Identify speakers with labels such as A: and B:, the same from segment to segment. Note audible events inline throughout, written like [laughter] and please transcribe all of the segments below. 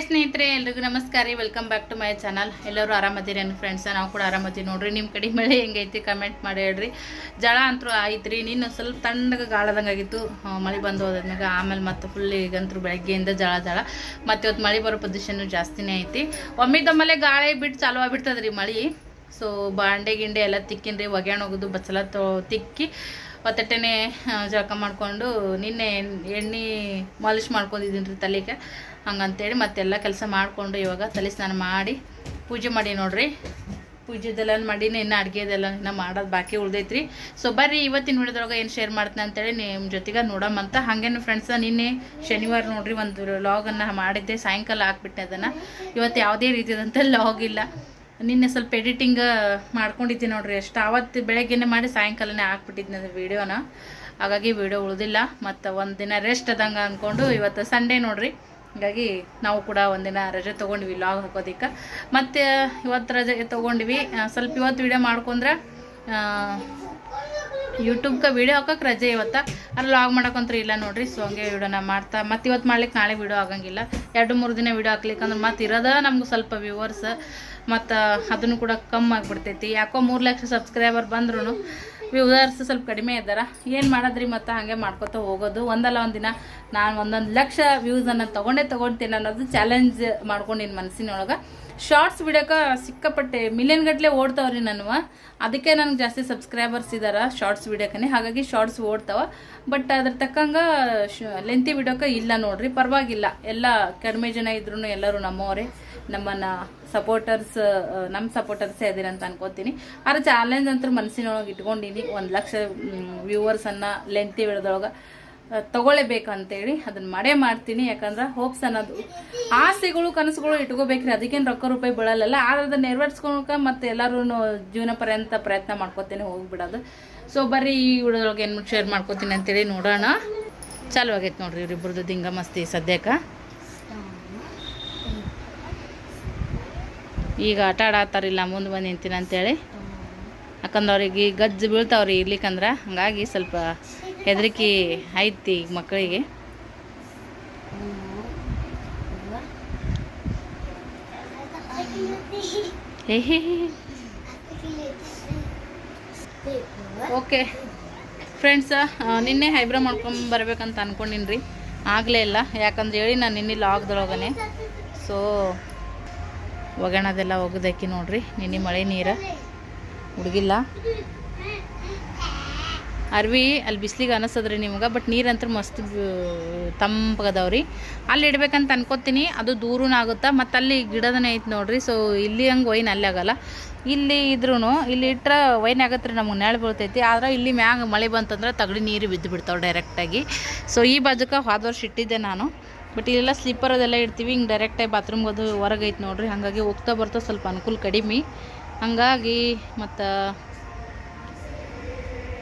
A: Hi ಸ್ನೇಹಿತರೆ, ಎಲ್ರಿಗೂ ನಮಸ್ಕಾರ. ರೀ welcome back to my channel ಎಲ್ಲರೂ ಆರಾಮದಿರಿ ನನ್ನ ಫ್ರೆಂಡ್ಸ್ ನಾವು ಕೂಡ ಆರಾಮದೀವಿ ನೋಡ್ರಿ. ನಿಮ್ಮ ಕಡೆ ಮಳೆ ಹೆಂಗೈತಿ? ಕಮೆಂಟ್ ಮಾಡಿ ಹೇಳ್ರಿ. ಜಳ ಅಂತೂ ಆಯ್ತು ರೀ ನೀನು ಸ್ವಲ್ಪ ತಣ್ಣಗೆ ಗಾಳದಂಗೆ ಆಗಿತ್ತು ಮಳೆ ಬಂದು ಹೋದ್ಮ್ಯಾಗ ಆಮೇಲೆ ಮತ್ತೆ ಫುಲ್ ಈಗಂತೂ ಬೆಳಗ್ಗೆಯಿಂದ ಜಳ ಜಳ. ಮತ್ತು ಇವತ್ತು ಮಳೆ ಬರೋ ಪೊಸಿಷನ್ನು ಜಾಸ್ತಿನೇ ಐತಿ. ಒಮ್ಮಿದೊಮ್ಮಲೆ ಗಾಳಿ ಬಿಟ್ಟು ಚಾಲು ಆಗಿಬಿಡ್ತದೆ ರೀ ಮಳೆ. ಸೊ ಬಾಂಡೆ ಗಿಂಡೆ ಎಲ್ಲ ತಿಕ್ಕಿನ್ರಿ. ಒಗ್ಯಾಣ ಹೋಗೋದು ಬಚ್ಚಲ ತೊ, ತಿಕ್ಕಿ ಒತ್ತಟ್ಟೆನೆ ಜಳಕ ಮಾಡಿಕೊಂಡು ನಿನ್ನೆ ಎಣ್ಣೆ ಮಾಲಿಷ್ ಮಾಡ್ಕೊಂಡಿದ್ದೀನಿ ರೀ ತಲೆಗೆ. ಹಂಗಂತೇಳಿ ಮತ್ತೆಲ್ಲ ಕೆಲಸ ಮಾಡಿಕೊಂಡು ಇವಾಗ ತಲೆ ಸ್ನಾನ ಮಾಡಿ ಪೂಜೆ ಮಾಡಿ ನೋಡ್ರಿ. ಪೂಜೆದೆಲ್ಲ ಮಾಡೀನಿ, ಇನ್ನು ಅಡುಗೆದೆಲ್ಲ ಇನ್ನು ಮಾಡೋದು ಬಾಕಿ ಉಳ್ದೈತ್ರಿ. ಸೊ ಬರ್ರಿ ಇವತ್ತಿನ ವಿಡಿಯೋದೊಳಗೆ ಏನು ಶೇರ್ ಮಾಡ್ತೀನಿ ಅಂತೇಳಿ ನಿಮ್ಮ ಜೊತೆಗೆ ನೋಡಮ್ಮಂತ ಹಾಗೇನು ಫ್ರೆಂಡ್ಸ ನಿನ್ನೆ ಶನಿವಾರ ನೋಡ್ರಿ ಒಂದು ಲಾಗನ್ನು ಮಾಡಿದ್ದೆ. ಸಾಯಂಕಾಲ ಹಾಕ್ಬಿಟ್ಟೆ ಅದನ್ನು. ಇವತ್ತು ಯಾವುದೇ ರೀತಿಯಾದಂಥ ಲಾಗ್ ಇಲ್ಲ. ನಿನ್ನೆ ಸ್ವಲ್ಪ ಎಡಿಟಿಂಗ್ ಮಾಡ್ಕೊಂಡಿದ್ದೀನಿ ನೋಡ್ರಿ ಅಷ್ಟು. ಆವತ್ತು ಬೆಳಗ್ಗೆನೆ ಮಾಡಿ ಸಾಯಂಕಾಲನೇ ಹಾಕ್ಬಿಟ್ಟಿದ್ದೆ ಅದು ವೀಡಿಯೋನ ಹಾಗಾಗಿ ವಿಡಿಯೋ ಉಳಿದಿಲ್ಲ. ಮತ್ತು ಒಂದು ದಿನ ರೆಸ್ಟ್ ಅದಂಗೆ ಅಂದ್ಕೊಂಡು ಇವತ್ತು ಸಂಡೇ ನೋಡ್ರಿ. ಹಾಗಾಗಿ ನಾವು ಕೂಡ ಒಂದಿನ ರಜೆ ತೊಗೊಂಡ್ವಿ ಲಾಗ್ ಹಾಕೋದಿಕ್ಕೆ. ಮತ್ತು ಇವತ್ತು ರಜೆ ತೊಗೊಂಡ್ವಿ. ಸ್ವಲ್ಪ ಇವತ್ತು ವಿಡಿಯೋ ಮಾಡ್ಕೊಂಡ್ರೆ ಯೂಟ್ಯೂಬ್ಗೆ ವೀಡಿಯೋ ಹಾಕೋಕೆ ರಜೆ ಇವತ್ತು. ಅಲ್ಲಿ ಲಾಗ್ ಮಾಡೋಕ್ಕಂತೂ ಇಲ್ಲ ನೋಡಿರಿ ಸೊ ಹಂಗೆ ವೀಡಿಯೋನ ಮಾಡ್ತಾ, ಮತ್ತು ಇವತ್ತು ಮಾಡ್ಲಿಕ್ಕೆ ನಾಳೆ ವಿಡಿಯೋ ಆಗಂಗಿಲ್ಲ. ಎರಡು, ಮೂರು ದಿನ ವಿಡಿಯೋ ಹಾಕ್ಲಿಕ್ಕೆ ಅಂದ್ರೆ ಮತ್ತೆ ಇರೋದ ನಮ್ಗೆ ಸ್ವಲ್ಪ ವ್ಯೂವರ್ಸ್ ಮತ್ತು ಅದನ್ನು ಕೂಡ ಕಮ್ಮಿ ಆಗಿಬಿಡ್ತೈತಿ. ಯಾಕೋ ಮೂರು ಲಕ್ಷ ಸಬ್ಸ್ಕ್ರೈಬರ್ ಬಂದ್ರೂ ವ್ಯೂವರ್ಸ್ ಸ್ವಲ್ಪ ಕಡಿಮೆ ಇದ್ದಾರ? ಏನು ಮಾಡೋದ್ರಿ ಮತ್ತು ಹಾಗೆ ಮಾಡ್ಕೊತ ಹೋಗೋದು? ಒಂದಲ್ಲ ಒಂದು ದಿನ ನಾನು ಒಂದೊಂದು ಲಕ್ಷ ವ್ಯೂಸನ್ನು ತೊಗೊಂಡೇ ತೊಗೊಳ್ತೀನಿ ಅನ್ನೋದು ಚಾಲೆಂಜ್ ಮಾಡ್ಕೊಂಡಿನಿ ಮನಸ್ಸಿನೊಳಗೆ ಶಾರ್ಟ್ಸ್ ಬಿಡೋಕೆ ಸಿಕ್ಕಾಪಟ್ಟೆ ಮಿಲಿಯನ್ ಗಟ್ಟಲೆ ಓಡ್ತಾವ್ರಿ ನಾನು ಅದಕ್ಕೆ ನನಗೆ ಜಾಸ್ತಿ ಸಬ್ಸ್ಕ್ರೈಬರ್ಸ್ ಇದ್ದಾರೆ ಶಾರ್ಟ್ಸ್ ಬಿಡೋಕೆ ಹಾಗಾಗಿ ಶಾರ್ಟ್ಸ್ ಓಡ್ತಾವ. ಬಟ್ ಅದ್ರ ತಕ್ಕಂಗೆ ಲೆಂತಿ ಬಿಡೋಕೆ ಇಲ್ಲ ನೋಡ್ರಿ. ಪರವಾಗಿಲ್ಲ. ಎಲ್ಲ ಕಡಿಮೆ ಜನ ಇದ್ರೂ ಎಲ್ಲರೂ ನಮ್ಮವರೇ. ನಮ್ಮನ್ನ ಸಪೋರ್ಟರ್ಸ್ ನಮ್ಮ ಸಪೋರ್ಟರ್ಸೇ ಅಂತ ಅನ್ಕೋತೀನಿ. ಆದ್ರೆ ಚಾಲೆಂಜ್ ಅಂತ ಮನಸ್ಸಿನೊಳಗೆ ಇಟ್ಕೊಂಡಿನಿ. ಒಂದು ಲಕ್ಷ ವ್ಯೂವರ್ಸನ್ನು ಲೆಂತಿ ವಿಡಿಯೋದೊಳಗೆ ತಗೊಳ್ಳೇಬೇಕಂತೇಳಿ ಅದನ್ನ ಮಾಡೇ ಮಾಡ್ತೀನಿ. ಯಾಕಂದ್ರೆ ಹೋಪ್ಸ್ ಅನ್ನೋದು ಆಸೆಗಳು, ಕನಸುಗಳು ಇಟ್ಕೋಬೇಕ್ರಿ. ಅದಕ್ಕೇನು ರೊಕ್ಕ ರೂಪಾಯಿ ಬೀಳಲ್ಲ ಆದ್ರೆ ಅದನ್ನ ನೆರವೇರ್ಸ್ಕೊಳಕ ಮತ್ತೆ ಎಲ್ಲರೂ ಜೀವನ ಪರ್ಯಂತ ಪ್ರಯತ್ನ ಮಾಡ್ಕೋತೀನಿ ಹೋಗ್ಬಿಡೋದು. ಸೊ ಬರ್ರಿ ಈ ವಿಡಿಯೋದೊಳಗೆ ಏನು ಶೇರ್ ಮಾಡ್ಕೋತೀನಿ ಅಂತೇಳಿ ನೋಡೋಣ. ಚಾಲು ಆಗೈತೆ ನೋಡ್ರಿ ಇವ್ರಿಬ್ರದ್ದು ದಿಂಗ ಮಸ್ತಿ ಸದ್ಯಕ್ಕೆ. ಈಗ ಆಟ ಆಡತ್ತಾರಿಲ್ಲ ಮುಂದೆ ಬಂದು ನಿಂತೀನಿ ಅಂತೇಳಿ. ಯಾಕಂದ್ರೆ ಅವ್ರಿಗೆ ಗಜ್ಜು ಬೀಳ್ತಾವ್ರಿ ಇರ್ಲಿಕ್ಕಂದ್ರೆ. ಹಂಗಾಗಿ ಸ್ವಲ್ಪ ಹೆದರಿಕೆ ಐತಿ ಈಗ ಮಕ್ಕಳಿಗೆ. ಓಕೆ, ಫ್ರೆಂಡ್ಸ ನಿನ್ನೆ ಹೈಬ್ರಾ ಮಾಡ್ಕೊಂಬರ್ಬೇಕಂತ ಅನ್ಕೊಂಡಿನ್ರಿ. ಆಗಲೇ ಇಲ್ಲ, ಯಾಕಂದ್ರೆ ಹೇಳಿ ನಾನು ನಿನ್ನೆ ಲಾಗ್ದೊಳಗನೆ. ಸೊ ಒಗಣದೆಲ್ಲ ಒಗದಕ್ಕಿ ನೋಡ್ರಿ, ನಿನ್ನೆ ಮಳೆ ನೀರು. ಹುಡುಗಿಲ್ಲ ಅರ್ವಿ, ಅಲ್ಲಿ ಬಿಸ್ಲಿಗೆ ಅನಿಸದ್ರಿ ನಿಮ್ಗೆ ಬಟ್ ನೀರಂತೂ ಮಸ್ತ್ ತಂಪಗದವ್ರಿ ಅಲ್ಲಿ ಇಡ್ಬೇಕಂತ ಅನ್ಕೋತೀನಿ, ಅದು ದೂರನೂ ಆಗುತ್ತಾ, ಮತ್ತು ಅಲ್ಲಿ ಗಿಡದನೇ ಐತೆ ನೋಡ್ರಿ ಸೊ ಇಲ್ಲಿ ಹಂಗೆ ವೈನ್ ಅಲ್ಲಿ ಆಗಲ್ಲ. ಇಲ್ಲಿ ಇದ್ರೂ ಇಲ್ಲಿ ಇಟ್ಟರೆ ವೈನ್ ಆಗತ್ತೆ ರೀ ನಮ್ಗೆ ನೆಳ ಬೀಳ್ತೈತಿ, ಆದ್ರೆ ಇಲ್ಲಿ ಮ್ಯಾಗ ಮಳೆ ಬಂತಂದ್ರೆ ತಗಡಿ ನೀರು ಬಿದ್ದು ಬಿಡ್ತಾವೆ ಡೈರೆಕ್ಟಾಗಿ ಸೊ ಈ ಬಾಜುಕ ಹೋದ ವರ್ಷ ಇಟ್ಟಿದ್ದೆ ನಾನು ಬಟ್ ಇಲ್ಲೆಲ್ಲ ಸ್ಲೀಪರ್ ಅದೆಲ್ಲ ಇಡ್ತೀವಿ, ಹಿಂಗೆ ಡೈರೆಕ್ಟಾಗಿ ಬಾತ್ರೂಮ್ಗೆ ಅದು ಹೊರಗೈತೆ ನೋಡಿರಿ, ಹಾಗಾಗಿ ಹೋಗ್ತಾ ಬರ್ತಾ ಸ್ವಲ್ಪ ಅನುಕೂಲ ಕಡಿಮೆ. ಹಾಗಾಗಿ ಮತ್ತು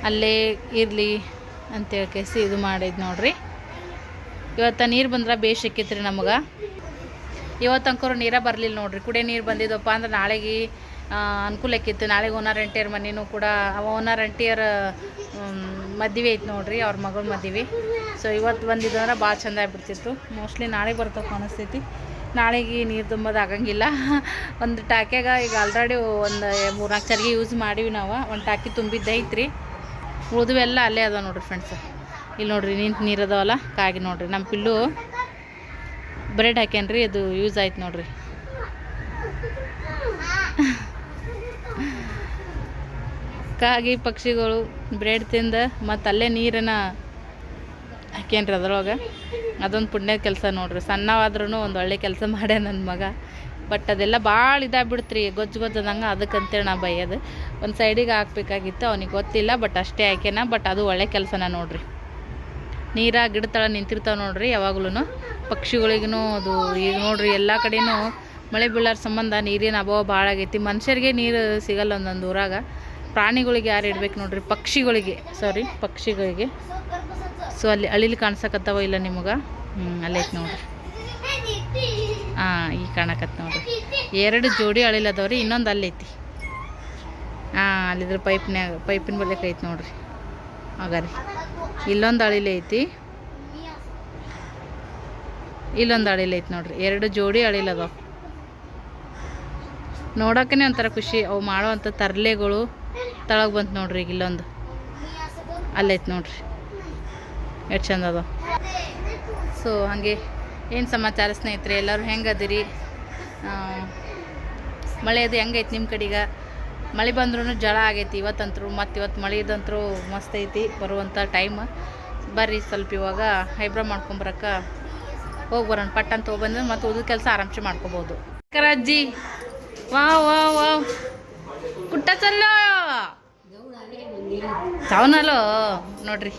A: ಅಲ್ಲೇ ಇರಲಿ ಅಂತೇಳಿ ಕೇಸಿ ಇದು ಮಾಡಿದ್ದು ನೋಡ್ರಿ. ಇವತ್ತು ನೀರು ಬಂದ್ರೆ ಬೇಷ್ ಸಿಕ್ಕಿತ್ರಿ ನಮಗೆ. ಇವತ್ತು ನೀರೇ ಬರಲಿಲ್ಲ ನೋಡ್ರಿ. ಕುಡಿಯೋ ನೀರು ಬಂದಿದ್ದಪ್ಪ ಅಂದ್ರೆ ನಾಳೆಗೆ ಅನುಕೂಲ ಆಕಿತ್ತು. ನಾಳೆಗೆ ಓನರ್ ಅಂಟಿಯರ್ ಮನೆಯೂ ಕೂಡ, ಅವ ಓನರ್ ಅಂಟಿಯರ್ ಮದುವೆ ಐತೆ ನೋಡ್ರಿ, ಅವ್ರ ಮಗಳ ಮದುವೆ. ಸೊ ಇವತ್ತು ಬಂದಿದ್ದು ಅಂದ್ರೆ ಭಾಳ ಚಂದ ಆಗ್ಬಿಡ್ತಿತ್ತು. ಮೋಸ್ಟ್ಲಿ ನಾಳೆ ಬರ್ತವೆ ಕಾಣಿಸ್ತೈತಿ ನಾಳೆಗೆ ನೀರು ತುಂಬೋದು ಆಗಂಗಿಲ್ಲ. ಒಂದು ಟಾಕ್ಯಾಗ ಈಗ ಆಲ್ರೆಡಿ ಒಂದು ಮೂರ್ನಾಲ್ಕು ಚರಿಗೆ ಯೂಸ್ ಮಾಡೀವಿ ನಾವು. ಒಂದು ಟಾಕಿ ತುಂಬಿದ್ದು ಐತ್ರಿ. ಉಳಿದುವೆಲ್ಲ ಅಲ್ಲೇ ಅದಾವೆ ನೋಡ್ರಿ ಫ್ರೆಂಡ್ಸ್ ಇಲ್ಲಿ ನೋಡ್ರಿ ನಿಂತು ನೀರು ಅದಾವಲ್ಲ? ಕಾಗಿ ನೋಡ್ರಿ. ನಮ್ಮ ಪಿಲ್ಲು ಬ್ರೆಡ್ ಹಾಕ್ಯಾನ್ರಿ, ಅದು ಯೂಸ್ ಆಯ್ತು ನೋಡ್ರಿ. ಕಾಗಿ, ಪಕ್ಷಿಗಳು ಬ್ರೆಡ್ ತಿಂದು ಮತ್ತು ಅಲ್ಲೇ ನೀರನ್ನು ಹಾಕ್ಯಾನ್ರಿ ಅದ್ರೊಳಗೆ. ಅದೊಂದು ಪುಣ್ಯದ ಕೆಲಸ ನೋಡ್ರಿ. ಸಣ್ಣವಾದ್ರೂ ಒಂದು ಒಳ್ಳೆ ಕೆಲಸ ಮಾಡ್ಯಾನ ನನ್ನ ಮಗ. ಬಟ್ ಅದೆಲ್ಲ ಭಾಳ ಇದಾಗ್ಬಿಡ್ತ್ರಿ, ಗೊಜ್ಜು ಗೊಜ್ಜದಂಗೆ ಅದಕ್ಕಂತೇಳಿ ನಾ ಬೈಯೋದು. ಒಂದು ಸೈಡಿಗೆ ಹಾಕ್ಬೇಕಾಗಿತ್ತು, ಅವನಿಗೆ ಗೊತ್ತಿಲ್ಲ ಬಟ್ ಅಷ್ಟೇ ಹಾಕ್ಯಾನ ಬಟ್ ಅದು ಒಳ್ಳೆ ಕೆಲಸನ ನೋಡ್ರಿ. ನೀರ ಗಿಡ ತಳ ನಿಂತಿರ್ತಾವೆ ನೋಡ್ರಿ ಯಾವಾಗ್ಲೂ ಪಕ್ಷಿಗಳಿಗೂ ಅದು, ಈಗ ನೋಡ್ರಿ ಎಲ್ಲ ಕಡೆನೂ ಮಳೆ ಬೀಳಾರ ಸಂಬಂಧ ನೀರಿನ ಅಭಾವ ಭಾಳ ಆಗೈತಿ. ಮನುಷ್ಯರಿಗೆ ನೀರು ಸಿಗಲ್ಲ ಒಂದೊಂದು ಊರಾಗ. ಪ್ರಾಣಿಗಳಿಗೆ ಯಾರು ಇಡ್ಬೇಕು ನೋಡ್ರಿ, ಪಕ್ಷಿಗಳಿಗೆ ಸಾರಿ ಪಕ್ಷಿಗಳಿಗೆ. ಸೊ ಅಲ್ಲಿ ಅಳಿಲಿ ಕಾಣ್ಸಕತ್ತವ ಇಲ್ಲ ನಿಮಗೆ? ಹ್ಞೂ ಅಲ್ಲೈತೆ ನೋಡ್ರಿ. ಹಾಂ ಈಗ ಕಾಣಕತ್ ನೋಡ್ರಿ. ಎರಡು ಜೋಡಿ ಅಳಿಲ್ ಅದಾವ್ರಿ ಇನ್ನೊಂದು ಅಲ್ಲೈತಿ. ಹಾಂ ಅಲ್ಲಿದ್ರ ಪೈಪ್ನ್ಯಾಗ, ಪೈಪಿನ ಬಲ್ಯಕ್ಕೆ ಐತಿ ನೋಡ್ರಿ. ಹಾಗಾರಿ ಇಲ್ಲೊಂದು ಅಳಿಲೆ ಐತಿ. ಇಲ್ಲೊಂದು ಅಳಿಲ್ ಐತಿ ನೋಡ್ರಿ. ಎರಡು ಜೋಡಿ ಅಳಿಲ್ ಅದಾವ ನೋಡಕ್ಕೇ ಒಂಥರ ಖುಷಿ. ಅವು ಮಾಡೋವಂಥ ತರ್ಲೆಗಳು ತಳಗೆ ಬಂತು ನೋಡ್ರಿ ಈಗ ಇಲ್ಲೊಂದು. ಅಲ್ಲೈತೆ ನೋಡ್ರಿ. ಎಷ್ಟು ಚಂದ ಅದಾವ. ಸೊ ಹಾಗೆ ಏನು ಸಮಾಚಾರ ಸ್ನೇಹಿತರೆ, ಎಲ್ಲರೂ ಹೆಂಗದಿರಿ? ಮಳೆದು ಹೆಂಗೈತಿ ನಿಮ್ಮ ಕಡೆಗೆ? ಮಳೆ ಬಂದ್ರೂ ಜಳ ಆಗೈತಿ, ಇವತ್ತಂತರೂ ಮತ್ತು ಇವತ್ತು ಮಳೆ ಇದ್ದಂತರೂ ಮಸ್ತ್ ಐತಿ ಬರುವಂಥ ಟೈಮ್ ಬರ್ರಿ ಸ್ವಲ್ಪ ಇವಾಗ ಹೈಬ್ರೋ ಮಾಡ್ಕೊಂಬರಕ್ಕ ಹೋಗಿ ಬರೋಣ. ಪಟ್ಟಂತ ಹೋಗ್ಬಂದ್ರೆ ಮತ್ತು ಉದ್ದು ಕೆಲಸ ಆರಾಮ್ಸೆ ಮಾಡ್ಕೊಬೋದು. ಅಜ್ಜಿ ವಾ ವಾ ವಾ ಕುಟ್ಟ ಚಲ್ಲೋ. ನೋಡ್ರಿ.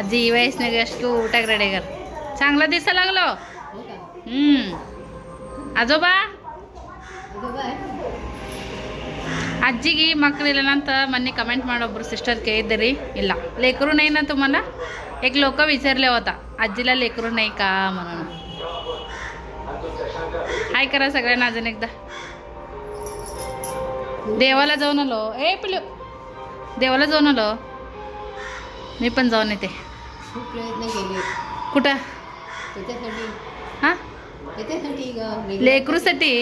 A: ಅಜ್ಜಿ ಈ ವಯಸ್ಸಿನಾಗ ಎಷ್ಟು ಊಟಕ್ಕೆ ಆಗ್ಯಾರ ಆಗ್ಯಾರ ಚಾಂಗ್ಲ ದಿಸಲಾಗಲೋ ಹ್ಞೂ ಅಜೋಬಾ ಅಜ್ಜಿಗೆ ಮಕ್ಕಳಿಲ್ಲ ಅಂತ ಮೊನ್ನೆ ಕಮೆಂಟ್ ಮಾಡೊಬ್ರು ಸಿಸ್ಟರ್ ಕೇಳಿದ್ದರಿ ಇಲ್ಲ लेकरू नाही ना तुम्हाला एक लोक विचारले होता आजीला लेकरू नाही का म्हणून हाय करा सगळ्यांना अजून एकदा देवाला जाऊन आलो ए पिलू देवाला जाऊन आलो मी पण जाऊन येते
B: खूप प्रयत्न केले
A: कुठं
B: त्याच्यासाठी?
A: हा? लेकरूसाठी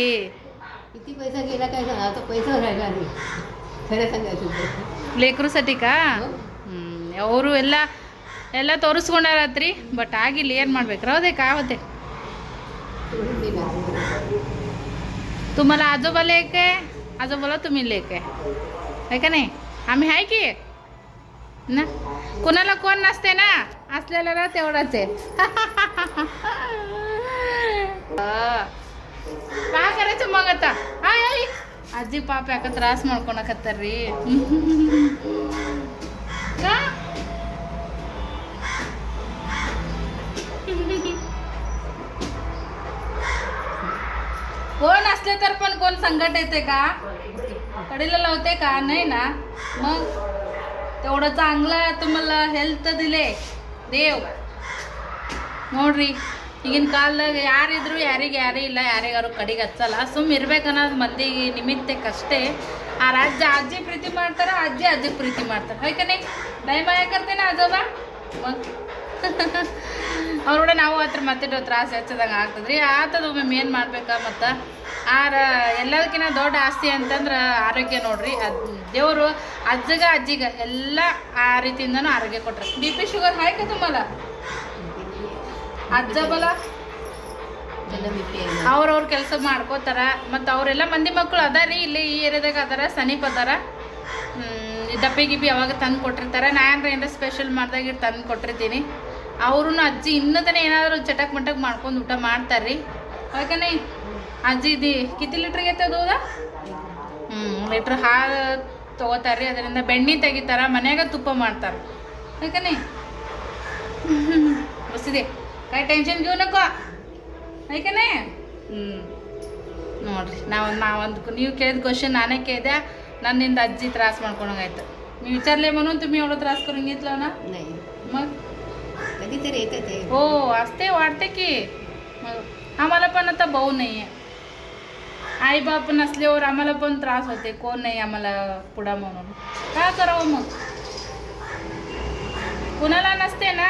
B: किती पैसा गेला काय सांगा आता पैसा राहिला खरं सांगायचं
A: ಲೇಕರುಸಟಿ ಕಾ ಅವರು ಎಲ್ಲ ಎಲ್ಲ ತೋರಿಸ್ಕೊಂಡಾರಾತ್ರಿ ಬಟ್ ಆಗಿಲ್ಲ ಏನು ಮಾಡ್ಬೇಕು?
B: ರಾವದೆ ಕಾವತ್ತೆ
A: तुम्हाला आजोबा लेक आहे? आजोबाला तुम्ही लेक आहे. आहे का नाही? आम्ही आहे की? ना? कोणाला कोण नसते ना? असलेल्याला तेवढंच आहे हा. काय करायचं मग आता हाय आई आजी पाप ಯಾಕ ತ್ರಾಸ ಮಾಡ್ಕೊಳಕತ್ತಾರ್ರಿ का कोण असले तर पण कोण संकट येते का कडीला लावते का नाही ना मग तेवढं चांगलं तुम्हाला ಹೆಲ್ತ್ ದಿಲೆ ದೇವ್. ನೋಡ್ರಿ, ಈಗಿನ ಕಾಲದಾಗ ಯಾರಿದ್ರು ಯಾರಿಗೆ ಯಾರೇ ಇಲ್ಲ, ಯಾರಿಗಾರು ಕಡೆಗೆ ಹಚ್ಚಲ್ಲ. ಸುಮ್ ಇರ್ಬೇಕು ಅನ್ನೋದು ಮಂದಿಗೆ ನಿಮಿತ್ತಕ್ಕಷ್ಟೇ ಆ ರಾಜ್ಯ ಅಜ್ಜಿ ಪ್ರೀತಿ ಮಾಡ್ತಾರ, ಅಜ್ಜಿ ಅಜ್ಜಿಗೆ ಪ್ರೀತಿ ಮಾಡ್ತಾರೆ. ಹೋಯ್ಕನೇ ದಯಮಾಯ ಕರ್ತೇನೆ ಆಜೋಬಾ [laughs] ಅವ್ರ ನಾವು ಹತ್ರ ಮತ್ತಿಟ್ಟು ತ್ರಾಸ ಹೆಚ್ಚದಂಗೆ ಆಗ್ತದ್ರಿ. ಆತದ ಒಮ್ಮೆ ಏನು ಮಾಡ್ಬೇಕಾ ಮತ್ತು? ಆರ ಎಲ್ಲದಕ್ಕಿಂತ ದೊಡ್ಡ ಆಸ್ತಿ ಅಂತಂದ್ರೆ ಆರೋಗ್ಯ ನೋಡ್ರಿ. ಅದು ದೇವರು ಅಜ್ಜಗ ಅಜ್ಜಿಗ ಎಲ್ಲ ಆ ರೀತಿಯಿಂದನೂ ಆರೋಗ್ಯ ಕೊಟ್ರಿ. ಬಿ ಪಿ ಶುಗರ್ ಹಾಯ್ಕ ತುಂಬಲ್ಲ ಅಜ್ಜ ಬಲ. ಅವ್ರವ್ರ ಕೆಲಸ ಮಾಡ್ಕೋತಾರ. ಮತ್ತು ಅವರೆಲ್ಲ ಮಂದಿ ಮಕ್ಕಳು ಅದಾರಿ. ಇಲ್ಲಿ ಈ ಏರಿಯಾದಾಗ ಅದಾರ ಸನೀಪ್ ಅದಾರ. ದಪ್ಪಿ ಗಿಪ್ಪಿ ಅವಾಗ ತಂದು ಕೊಟ್ಟಿರ್ತಾರೆ. ನಾನು ಏನಾರ ಸ್ಪೆಷಲ್ ಮಾಡಿದಾಗ ತಂದು ಕೊಟ್ಟಿರ್ತೀನಿ. ಅವ್ರೂ ಅಜ್ಜಿ ಇನ್ನೂ ತನಕ ಏನಾದರೂ ಚಟಕ್ ಮಟಕ್ ಮಾಡ್ಕೊಂಡು ಊಟ ಮಾಡ್ತಾರ್ರಿ. ಯಾಕೆ ಅಜ್ಜಿ ಇದು ಕಿತಿ ಲೀಟ್ರಿಗೆ ಎತ್ತದೋದ ಹ್ಞೂ ಲೀಟ್ರ್ ಹಾಲು ತೊಗೋತಾರ್ರಿ ಅದರಿಂದ ಬೆಣ್ಣೆ ತೆಗಿತಾರ ಮನ್ಯಾಗ ತುಪ್ಪ ಮಾಡ್ತಾರೆ. ಯಾಕೆ ಬಸ್ಸಿದೆ ಕೈ ಟೆನ್ಷನ್ ಜೀವನಕ್ಕ ಯಾಕೆ ಹ್ಞೂ ನೋಡ್ರಿ ನಾವೊಂದು ನಾವೊಂದು ನೀವು ಕೇಳಿದ ಕ್ವಶನ್ ನಾನೇ ಕೇಳಿದೆ ನನ್ನಿಂದ ಅಜ್ಜಿ ತ್ರಾಸ ಮಾಡ್ಕೊಂಡಂಗಾಯ್ತು. ನೀವು ವಿಚಾರಲೇ ಮನು ತುಂಬಿ ಅವಳು ತ್ರಾಸ
B: ಅವನ?
A: ಮಗ
B: कधीतरी येते ते.
A: हो असते वाटते की. मग आम्हाला पण आता भाऊ नाही आहे आई बाप नसल्यावर आम्हाला पण त्रास होते. कोण नाही आम्हाला पुढा म्हणून. काय करावं मग? कुणाला नसते ना.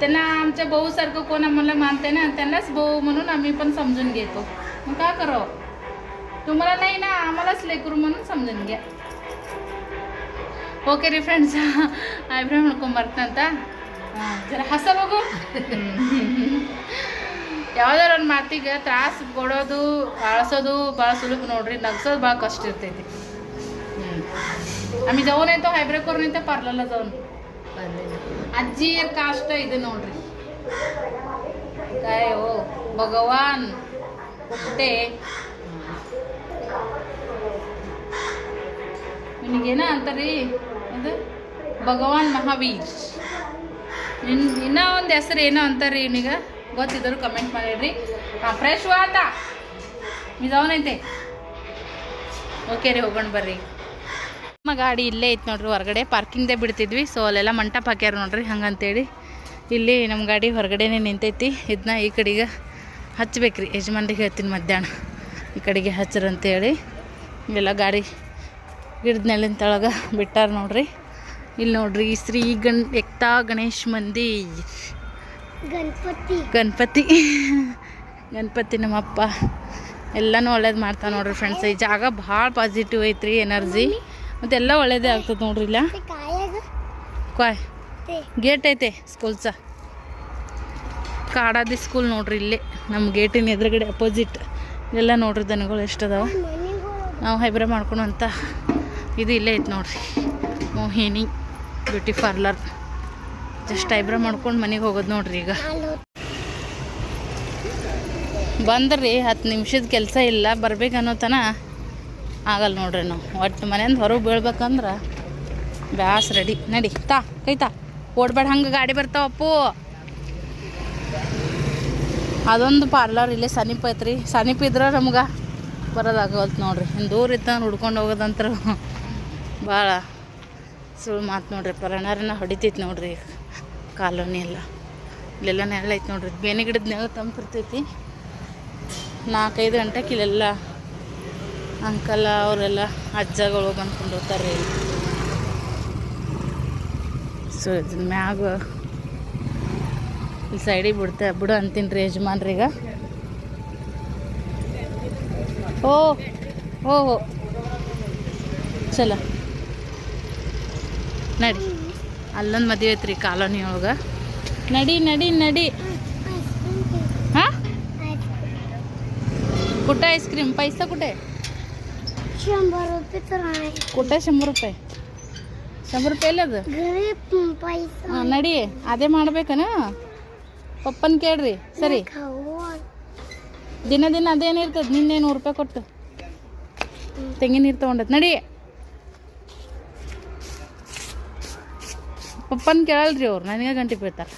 A: त्यांना आमच्या भाऊसारखं कोण आम्हाला मानते ना त्यांनाच भाऊ म्हणून आम्ही पण समजून घेतो. मग काय करावं? तुम्हाला नाही ना आम्हालाच लेकरू म्हणून समजून घ्या. ಓಕೆ ರೀ ಫ್ರೆಂಡ್ಸ್ ಐಬ್ರೋ ಮಾಡ್ಕೊಂಬರ್ತಂತ ಜರ ಹಸ ಹೋಗು. [laughs] ಯಾವ್ದಾರು ಒಂದು ಮಾತಿಗೆ ತ್ರಾಸು ಕೊಡೋದು ಬಳಸೋದು ಭಾಳ ಸುಲಭ ನೋಡ್ರಿ, ನಗ್ಸೋದು ಭಾಳ ಕಷ್ಟ ಇರ್ತೈತಿ. ಆಮೇಲೆ ಜವನ್ ಅಂತ ಹೈಬ್ರೇಕ್ ಕೋರ್ ನಿಂತ
B: ಪರ್ಲಲ್ಲ
A: ಜವನ್ ಅಜ್ಜಿ ಕಾಷ್ಟ ಇದು ನೋಡ್ರಿ. ಅಯ್ಯೋ ಭಗವಾನ್ ಹುಟ್ಟೆ ನಿಮಗೇನ ಅಂತಾರೀ? ಅದು ಭಗವಾನ್ ಮಹಾವೀರ್. ಇನ್, ಇನ್ನೂ ಒಂದು ಹೆಸರು ಏನೋ ಅಂತಾರ್ರಿ ಇವನಿಗೆ. ಗೊತ್ತಿದ್ರು ಕಮೆಂಟ್ ಮಾಡಿಡ್ರಿ ಹಾಂ ಫ್ರೆಶ್ ಜಾವನ್ ಐತೆ ಓಕೆ ರೀ, ಹೋಗೋಣ ಬರ್ರಿ. ನಮ್ಮ ಗಾಡಿ ಇಲ್ಲೇ ಐತೆ ನೋಡ್ರಿ, ಹೊರಗಡೆ. ಪಾರ್ಕಿಂಗ್ದೇ ಬಿಡ್ತಿದ್ವಿ ಸೊ ಅಲ್ಲೆಲ್ಲ ಮಂಟಪ ಹಾಕ್ಯಾರ ನೋಡ್ರಿ, ಹಂಗಂತೇಳಿ. ಇಲ್ಲಿ ನಮ್ಮ ಗಾಡಿ ಹೊರಗಡೆನೇ ನಿಂತೈತಿ. ಇದನ್ನ ಈ ಕಡೆಗೆ ಹಚ್ಬೇಕ್ರಿ. ಯಜಮಾನ್ರಿಗೆ ಹೇಳ್ತೀನಿ ಮಧ್ಯಾಹ್ನ. ಈ ಕಡೆಗೆ ಹಚ್ಚರಂತೇಳಿ ಇಲ್ಲೆಲ್ಲ ಗಾಡಿ ಗಿಡದ ನೆಲ್ಲಿನ ತಳಗ ಬಿಟ್ಟಾರ ನೋಡ್ರಿ. ಇಲ್ಲಿ ನೋಡ್ರಿ ಶ್ರೀ ಗಣ್ ಎಕ್ತಾ ಗಣೇಶ್ ಮಂದಿ.
B: ಗಣಪತಿ.
A: ಗಣಪತಿ. ಗಣಪತಿ ನಮ್ಮಪ್ಪ. ಎಲ್ಲನೂ ಒಳ್ಳೇದು ಮಾಡ್ತಾನೆ ನೋಡ್ರಿ ಫ್ರೆಂಡ್ಸ್ ಈ ಜಾಗ ಭಾಳ ಪಾಸಿಟಿವ್ ಐತ್ರಿ ಎನರ್ಜಿ. ಮತ್ತೆಲ್ಲ ಒಳ್ಳೇದೇ ಆಗ್ತದೆ ನೋಡ್ರಿ ಇಲ್ಲ?
B: ಕಾಯ್.
A: ಕ್ವಾಯ್ ಗೇಟ್ ಐತೆ ಸ್ಕೂಲ್ಸ ಕಾಡಾದಿ ಸ್ಕೂಲ್ ನೋಡ್ರಿ ಇಲ್ಲಿ. ನಮ್ಮ ಗೇಟಿನ ಎದುರುಗಡೆ ಅಪೋಸಿಟ್ ಎಲ್ಲ ನೋಡ್ರಿ ದನಗಳು ಎಷ್ಟದಾವ ನಾವು ಹೈಬ್ರ ಮಾಡ್ಕೊಳಂತ ಇದು ಇಲ್ಲೇ ಐತೆ ನೋಡ್ರಿ. Mohini beauty parlour. Just eyebrow ಮಾಡ್ಕೊಂಡು ಮನೆಗೆ ಹೋಗೋದು ನೋಡ್ರಿ ಈಗ. ಬಂದ್ರಿ, ಹತ್ತು ನಿಮಿಷದ ಕೆಲಸ ಇಲ್ಲ, ಬರ್ಬೇಕು ತನ ಆಗಲ್ಲ ನೋಡ್ರಿ ನಾವು. ಒಟ್ಟು ಮನೆಯಿಂದ ಹೊರಗೆ ಬೀಳ್ಬೇಕಂದ್ರೆ ಬ್ಯಾಸ್ ರೆಡಿ ನಡಿ, ತಾ ಕೈತಾ ಓಡ್ಬೇಡ, ಹಂಗೆ ಗಾಡಿ ಬರ್ತಾವಪ್ಪು ಅದೊಂದು ಪಾರ್ಲರ್ ಇಲ್ಲೇ ಸಮೀಪ ಐತ್ರಿ. ಸಮೀಪ ಇದ್ರೆ ನಮ್ಗೆ ಬರೋದಾಗವಲ್ತು ನೋಡ್ರಿ. ದೂರ ಇತ್ತ ಹುಡ್ಕೊಂಡು ಹೋಗೋದಂತ್ರ. ಭಾಳ ಸುಳ್ಳು ಮಾತು ನೋಡ್ರಿ, ಪರಣಾರನ್ನ ಹೊಡಿತೈತಿ ನೋಡ್ರಿ ಕಾಲೋನಿ ಎಲ್ಲ. ಇಲ್ಲೆಲ್ಲ ನೆರಳು ಐತೆ ನೋಡ್ರಿ, ಬೇನೆ ಗಿಡದ ನೆರಳು ತಂಪಿರ್ತೈತಿ ನಾಲ್ಕೈದು ಗಂಟೆಗೆ ಇಲ್ಲೆಲ್ಲ ಅಂಕಲ, ಅವರೆಲ್ಲ ಅಜ್ಜಗಳು ಬಂದ್ಕೊಂಡು ಹೋಗ್ತಾರೆ ಸೊ ಇದ್ರ ಮ್ಯಾಗ ಇಲ್ಲಿ ಸೈಡಿಗೆ ಬಿಡ್ತ, ಬಿಡು ಅಂತೀನಿ ರೀ ಈಗ. ಓ ಓ. ಚಲ. ನಡಿ. ಅಲ್ಲೊಂದು ಮದುವೆ ಐತ್ರಿ ಕಾಲೋನಿ ಒಳಗೆ. ನಡಿ ನಡಿ ನಡಿ. ಹಾಂ?
B: ಕುಟ್ಟ ಐಸ್ ಕ್ರೀಮ್,
A: ಪೈಸಾ ಕುಟೆ? ಕುಟ್ಟ ಶಂಬರ್ ರೂಪಾಯಿ. ಶಂಬರ್
B: ರೂಪಾಯಿ ಇಲ್ಲ
A: ಅದು? ನಡಿ. ಅದೇ ಮಾಡ್ಬೇಕನ? ಪಪ್ಪನ ಕೇಳ್ರಿ, ಸರಿ. ದಿನ ದಿನ ಅದೇನಿರ್ತದ ನಿನ್ನೆ ನೂರು ರೂಪಾಯಿ ಕೊಟ್ಟು. ತೆಂಗಿನ ನೀರು ನಡಿ. ಪಪ್ಪನ್ ಕೇಳಲ್ರಿ ಅವ್ರು ನನಗೆ ಗಂಟೆ ಬೀಳ್ತಾರೆ.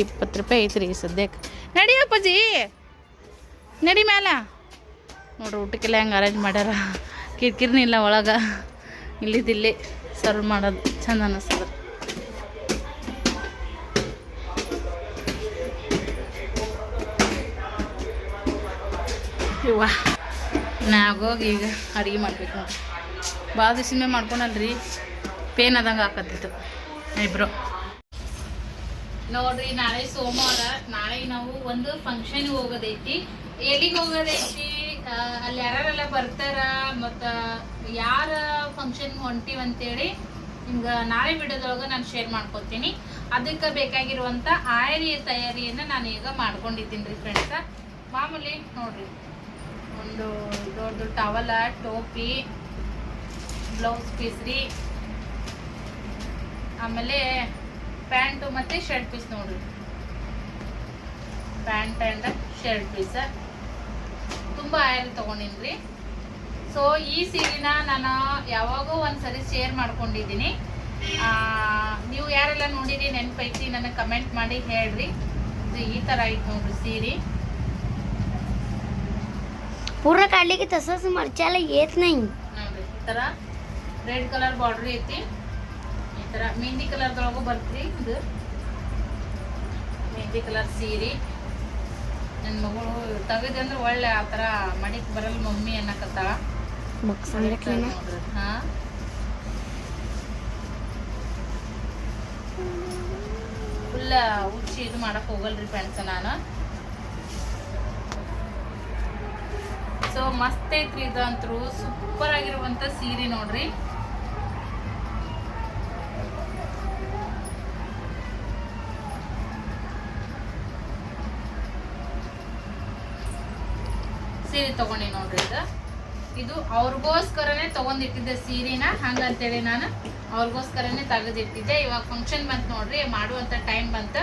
A: ಇಪ್ಪತ್ತು ರೂಪಾಯಿ ಐತ್ರಿ ಸದ್ಯಕ್ಕೆ. ನಡಿ ಅಪ್ಪಾಜಿ ನಡಿ ಮ್ಯಾಲ. ನೋಡ್ರಿ ಊಟಕ್ಕೆಲ್ಲ ಹೆಂಗೆ ಅರೇಂಜ್ ಮಾಡ್ಯಾರ. ಇಲ್ಲ ಒಳಗೆ. ಇಲ್ಲಿದ್ದಿಲ್ಲಿ ಸರ್ವ್ ಮಾಡೋದು ಚಂದ ಅನ್ನಿಸ್ತದ ಇವ್ವ ನಾಗೋಗಿ ಈಗ ಅಡುಗೆ ಮಾಡ್ಬೇಕು ನೋಡ್ರಿ. ಭಾಳ ದಿವ್ಸ ಮೇಲೆ ಮಾಡ್ಕೊಳಲ್ರಿ ಪೇನ್ ಆದಂಗೆ ಹಾಕತ್ತಿತ್ತು ಇಬ್ರು. ನೋಡ್ರಿ, ನಾಳೆ ಸೋಮವಾರ, ನಾಳೆ ನಾವು ಒಂದು ಫಂಕ್ಷನ್ ಹೋಗೋದೈತಿ. ಎಲ್ಲಿಗೆ ಹೋಗೋದೈತಿ? ಅಲ್ಲಿ ಯಾರೆಲ್ಲ ಬರ್ತಾರ? ಮತ್ತು ಯಾರ ಫಂಕ್ಷನ್ ಹೊಂಟಿವಿ ಅಂತೇಳಿ ನಿಮ್ಗೆ ನಾಳೆ ವಿಡಿಯೋದೊಳಗೆ ನಾನು ಶೇರ್ ಮಾಡ್ಕೊತೀನಿ. ಅದಕ್ಕೆ ಬೇಕಾಗಿರುವಂಥ ಆಯರಿ ತಯಾರಿಯನ್ನು ನಾನು ಈಗ ಮಾಡ್ಕೊಂಡಿದ್ದೀನಿ ರೀ ಫ್ರೆಂಡ್ಸ ಮಾಮೂಲಿ ನೋಡ್ರಿ. ಒಂದು ದೊಡ್ಡ ಟವಲ ಟೋಪಿ ಬ್ಲೌಸ್ ಪೀಸ್ ರೀ. ಆಮೇಲೆ ಪ್ಯಾಂಟು ಮತ್ತು ಶರ್ಟ್ ಪೀಸ್ ನೋಡ್ರಿ ಪ್ಯಾಂಟ್ ಆ್ಯಂಡ್ ಶರ್ಟ್ ಪೀಸ್ ತುಂಬ ಆಯಲ್ ತೊಗೊಂಡಿನ್ರಿ ಸೊ ಈ ಸೀರೆನ ನಾನು ಯಾವಾಗೋ ಒಂದ್ಸರಿ ಶೇರ್ ಮಾಡ್ಕೊಂಡಿದ್ದೀನಿ ಆ, ನೀವು ಯಾರೆಲ್ಲ ನೋಡಿರಿ ನೆನಪೈತಿ ನನಗೆ ಕಮೆಂಟ್ ಮಾಡಿ ಹೇಳ್ರಿ ಇದು ಈ ಥರ ಐತೆ ನೋಡ್ರಿ ಸೀರೆ
B: पूर्ण काढले की तसंच मरच्याला येत नाही
A: ನೋಡ್ರಿ ಈ ಥರ ರೆಡ್ ಕಲರ್ ಬಾರ್ಡ್ರ್ ಐತಿ ಈ ಥರ ಮೆಹಂದಿ ಕಲರ್ದೊಳಗೂ ಬರ್ತೀರಿ ಇದು. ಮೆಹಂದಿ ಕಲರ್ ಸೀರೆ. ನನ್ನ ಮಗಳು ತೆಗೆದು ಅಂದ್ರೆ ಒಳ್ಳೆ ಆ ಥರ ಮಡಿಕ್ ಬರಲ್ಲ ಮಮ್ಮಿ ಅನ್ನಕತ್ತಾಳ. ಹಾಂ? ಉಚ್ಚಿ ಇದು ಮಾಡಕ್ ಹೋಗಲ್ರಿ ಫ್ರೆಂಡ್ಸ್ ನಾನು. ಸೊ ಮಸ್ತ್ ಐತ್ರಿ ಇದಂತರೂ. ಸೂಪರ್ ಆಗಿರುವಂತ ಸೀರೆ ನೋಡ್ರಿ. ಸೀರೆ ತಗೊಂಡಿ ನೋಡ್ರಿ ಇದು. ಇದು ಅವ್ರಿಗೋಸ್ಕರನೇ ತಗೊಂಡಿಟ್ಟಿದ್ದೆ ಸೀರೆನ. ಹಂಗಂತೇಳಿ ನಾನು ಅವ್ರಿಗೋಸ್ಕರನೇ ತೆಗೆದಿಟ್ಟಿದ್ದೆ. ಇವಾಗ ಫಂಕ್ಷನ್ ಬಂತು ನೋಡ್ರಿ, ಮಾಡುವಂತ ಟೈಮ್ ಬಂತು.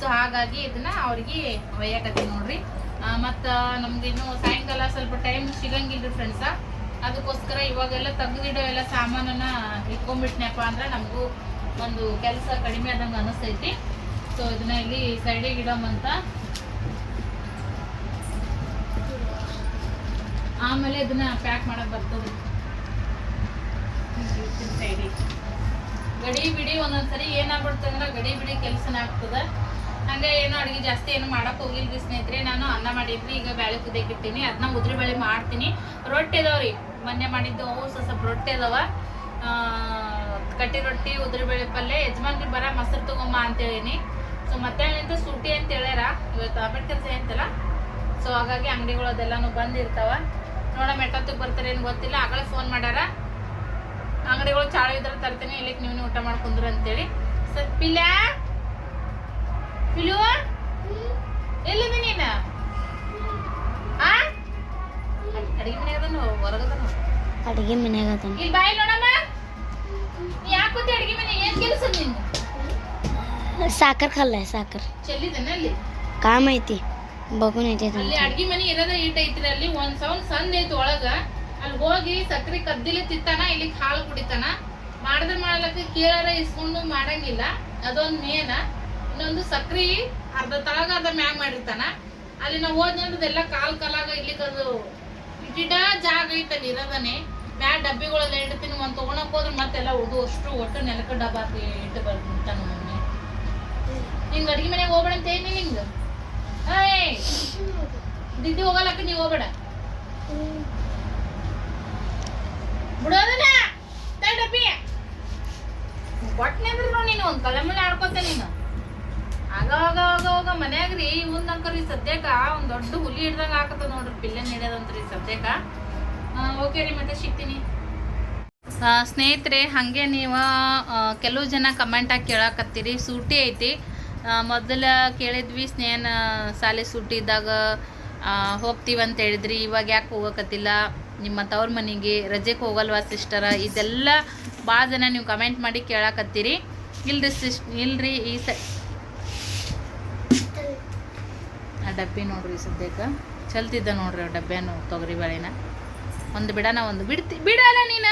A: ಸೊ ಹಾಗಾಗಿ ಇದನ್ನ ಅವ್ರಿಗೆ ಒಯ್ಯಕತ್ತಿ ನೋಡ್ರಿ. ಮತ್ತು ಮತ್ತ ನಮ್ಗೆ ಇನ್ನು ಸಾಯಂಕಾಲ ಸ್ವಲ್ಪ ಟೈಮ್ ಸಿಗಂಗಿಲ್ರಿ ಫ್ರೆಂಡ್ಸ ಅದಕ್ಕೋಸ್ಕರ ಇವಾಗೆಲ್ಲ ತೆಗೆದಿಡೋ ಎಲ್ಲ ಸಾಮಾನನ್ನ ಇಟ್ಕೊಂಡ್ಬಿಟ್ನಪ್ಪ ಅಂದ್ರೆ ನಮಗೂ ಒಂದು ಕೆಲಸ ಕಡಿಮೆ ಆದಂಗೆ ಅನಿಸ್ತೈತಿ. ಸೊ ಇದನ್ನ ಇಲ್ಲಿ ಸೈಡಿಗೆ ಇಡೋಮಂತ ಆಮೇಲೆ ಇದನ್ನ ಪ್ಯಾಕ್ ಮಾಡಕ್ ಬರ್ತದೆ. ಗಡಿ ಬಿಡಿ ಒಂದೊಂದ್ಸರಿ ಏನಾಗ್ಬಿಡ್ತದೆ ಅಂದ್ರೆ ಗಡಿ ಬಿಡಿ ಕೆಲಸನ ಆಗ್ತದ. ಹಂಗೆ ಏನು ಅಡಿಗೆ ಜಾಸ್ತಿ ಏನು ಮಾಡಕ್ ಹೋಗಿಲ್ರಿ ಸ್ನೇಹಿತರೆ ನಾನು ಅನ್ನ ಮಾಡಿದ್ರಿ ಈಗ ಬ್ಯಾಳೆ ಕುದಿಯಕ್ಕೆ ಇಟ್ಟಿನಿ ಅದನ್ನ ಉದ್ರಿ ಬೇಳೆ ಮಾಡ್ತೀನಿ. ರೊಟ್ಟಿ ಇದಾವ್ರಿ ಮೊನ್ನೆ ಮಾಡಿದ್ದು ಸ್ವಲ್ಪ ರೊಟ್ಟಿ ಅದಾವ. ಆ, ಕಟ್ಟಿ ರೊಟ್ಟಿ ಉದ್ರಿ ಬೇಳೆ ಪಲ್ಯ ಯಜಮಾನ್ರಿ ಬರ ಮೊಸರು ತಗೊಂಬ ಅಂತೇಳಿನಿ. ಸೊ ಮಧ್ಯಾಹ್ನದಿಂದ ಸೂಟಿ ಅಂತ ಹೇಳ್ಯಾರ ಇವತ್ತು ಅಬೆಟ್ ಕೆಲಸ ಏನಂತಲ್ಲ ಸೊ ಹಾಗಾಗಿ ಅಂಗಡಿಗಳು ಅದೆಲ್ಲಾನು ಬಂದಿರ್ತಾವ. ನೋಡಮ್ಮ ಎಷ್ಟೊತ್ತಿಗೆ ಬರ್ತಾರೆ ಏನು ಗೊತ್ತಿಲ್ಲ ಆಗಲೇ ಫೋನ್ ಮಾಡ್ಯಾರ. ಅಂಗಡಿಗಳು ಚಾಳು ಇದ್ರೆ ತರ್ತೀನಿ ಇಲ್ಲಿಗೆ ನೀವು ಊಟ ಮಾಡ್ಕೊಂಡ್ರು ಅಂತೇಳಿ. ಸರ್ ಪಿಲ್ಯ? ಪಿಲು ಎಲ್ಲಿದೆ ನೀನು? ಆ? ಅಡಿಗೆ ಮನೆಯಾಗ ಹೊರಗದ ಹೊರಗದನು
C: ಅಡಿಗೆ ಮನ್ಯಾಗ
A: ಇಲ್ಲಿ ಬಾಯಿ ನೋಡಮ್ಮ. ಯಾಕೆ ಕೂತಿ ಅಡಿಗೆ ಮನೆ ಏನ್ ಕೆಲಸ ನಿಂದು?
C: ಸಾಕರ್ ಕಲ್ಲ ಸಾಕರ್.
A: ಚೆಲ್ಲಿದ್ದೇನೆ ಅಲ್ಲಿ?
C: ಕಾಮ ಐತಿ. ಬಗುನ್ ಐತೆ ಅದ್
A: ಅಲ್ಲಿ ಅಡ್ಗಿ ಮನಿ ಇರೋದ ಈಟ್ ಐತ್ರಿ ಅಲ್ಲಿ ಒಂದ್ ಸೌಂಡ್ ಸಂದ್ ಐತಿ ಒಳಗ. ಅಲ್ಲಿ ಹೋಗಿ ಸಕ್ರಿ ಕದ್ದಿಲಿ ತಿತ್ತಾನ ಇಲ್ಲಿ ಹಾಲು ಕುಡಿತಾನ. ಮಾಡಿದ್ರೆ ಮಾಡ್ಲಕ್ಕ ಕೇಳಾರ ಇಸ್ಕೊಂಡು ಮಾಡಂಗಿಲ್ಲ. ಅದೊಂದ್ ಮೇನ ಇನ್ನೊಂದು ಸಕ್ರಿ ಅರ್ಧ ತಳಗ ಅರ್ಧ ಮ್ಯಾಗ್ ಮಾಡಿರ್ತಾನ. ಅಲ್ಲಿ ನಾವು ಹೋದ್ನಂದ್ರೆ ಎಲ್ಲ ಕಾಲ್ ಕಾಲಾಗ ಇಲ್ಲಿಗೆ ಅದು ಇಟ್ಟಿಟ ಜಾಗ ಐತಲ್ಲಿ ಇರದನೆ ಮ್ಯಾಗ ಡಬ್ಬಿಗಳೆಲ್ಲ ಇಡ್ತೀನಿ. ಒಂದ್ ತಗೊಳಕ್ ಹೋದ್ರೆ ಮತ್ತೆಲ್ಲ ಉದು ಅಷ್ಟು ಒಟ್ಟು ನೆಲಕ ಡಬ್ಬ ಹಾಕಿ ಇಟ್ಟು ಬರ್ತಾನ ಮಮ್ಮಿ ನಿಂಗ್ ಅಡ್ಗಿ ಮನೆಗೆ ಹೋಗ್ಬೇಡ ಅಂತ ಏನಿ ನಿಂಗ? ದಿದ್ದಿ ಹೋಗಲಕ್ಕ ನೀವು ಹೋಗ್ಬೇಡ. ಬಿಡೋದನ್ನ ತಡಪಿ ಒಟ್ನೆ ನೋಡಿ ನೀನು, ಒಂದು ಕಲಮಲ್ಲಿ ಆಡ್ಕೊತ ನೀನು. ಆಗ ಆಗ ಆಗ ಆಗ ಮನ್ಯಾಗ್ರಿ ಮುಂದಂಕರಿ ಸದ್ಯಕ್ಕ ಒಂದ್ ದೊಡ್ಡ ಹುಲಿ ಹಿಡ್ದಂಗ ಆಕತ್ತ ನೋಡ್ರಿ ಪಿಲ್ಲನ್ ಹಿಡಿಯೋದಂತ್ರಿ ಸದ್ಯಕ್ಕ. ಓಕೆ ರೀ, ಮತ್ತೆ ಸಿಗ್ತೀನಿ. ಸ್ನೇಹಿತರೆ, ಹಾಗೆ ನೀವು ಕೆಲವು ಜನ ಕಮೆಂಟಾಗಿ ಕೇಳಾಕತ್ತೀರಿ. ಸೂಟಿ ಐತಿ. ಮೊದಲ ಕೇಳಿದ್ವಿ ಸ್ನೇಹನ ಶಾಲೆ ಸುಟ್ಟಿ ಇದ್ದಾಗ ಹೋಗ್ತೀವಂತ ಹೋಗ್ತೀವಿ ಅಂತ ಹೇಳಿದ್ರಿ ಇವಾಗ ಯಾಕೆ ಹೋಗಕತ್ತಿಲ್ಲ? ನಿಮ್ಮ ತವ್ರ ಮನೆಗೆ ರಜೆಗೆ ಹೋಗಲ್ವಾ ಸಿಸ್ಟರ ಇದೆಲ್ಲ ಭಾಳ ಜನ ನೀವು ಕಮೆಂಟ್ ಮಾಡಿ ಕೇಳಾಕತ್ತೀರಿ. ಇಲ್ರಿ ಸಿಸ್ ಇಲ್ರಿ ಈ ಸ ಆ ಡಬ್ಬಿ ನೋಡ್ರಿ ಸದ್ಯಕ್ಕೆ. ಚಲ್ತಿದ್ದ ನೋಡ್ರಿ ಆ ಡಬ್ಬ್ಯಾನು ತೊಗರಿ ಬೇಳೆನ ಒಂದು ಬಿಡನ ಒಂದು ಬಿಡ್ತಿ ಬಿಡಲ್ಲ ನೀನ?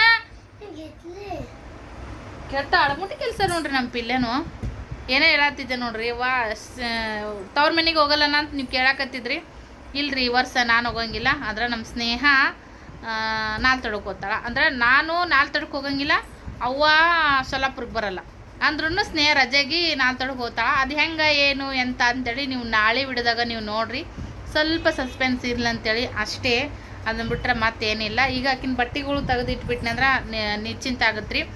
A: ಕೆಟ್ಟ ಅಳಮುಟ್ಟಿ ಕೆಲಸ ನೋಡ್ರಿ ನಮ್ಮ ಪಿಲ್ಲೆನು. ಏನೇ ಹೇಳತ್ತಿದ್ದೆ ನೋಡ್ರಿ, ವಾ ತವ್ರ ಮನೆಗೆ ಹೋಗಲ್ಲ ಅಂತ ನೀವು ಕೇಳಕತ್ತಿದ್ರಿ? ಇಲ್ರಿ, ಈ ವರ್ಷ ನಾನು ಹೋಗಂಗಿಲ್ಲ, ಆದ್ರೆ ನಮ್ಮ ಸ್ನೇಹ ನಾಲ್ ತಡಕ್ಕೆ ಹೋಗ್ತಾಳ. ಅಂದ್ರೆ ನಾನು ನಾಲ್ ತಡಕ್ಕೆ ಹೋಗಂಗಿಲ್ಲ, ಅವ್ವ ಸೊಲ್ಲಾಪುರಕ್ಕೆ ಬರಲ್ಲ. ಅಂದ್ರೂ ಸ್ನೇಹ ರಜೆಗೆ ನಾಲ್ ತಡಕ್ಕೆ ಹೋಗ್ತಾಳ. ಅದು ಹೆಂಗೆ, ಏನು, ಎಂತ ಅಂತೇಳಿ ನೀವು ನಾಳೆ ಬಿಡಿದಾಗ ನೀವು ನೋಡ್ರಿ. ಸ್ವಲ್ಪ ಸಸ್ಪೆನ್ಸ್ ಇರ್ಲಿ ಅಂತೇಳಿ ಅಷ್ಟೇ. ಅದನ್ನ ಬಿಟ್ರೆ ಮತ್ತೇನಿಲ್ಲ. ಈಗ ಆಕಿನ ಬಟ್ಟೆಗಳು ತೆಗೆದು ಇಟ್ಬಿಟ್ನೆ ಅಂದ್ರೆ ನಿ- ನಿಶ್ಚಿಂತ ಆಗುತ್ತೆ ರೀ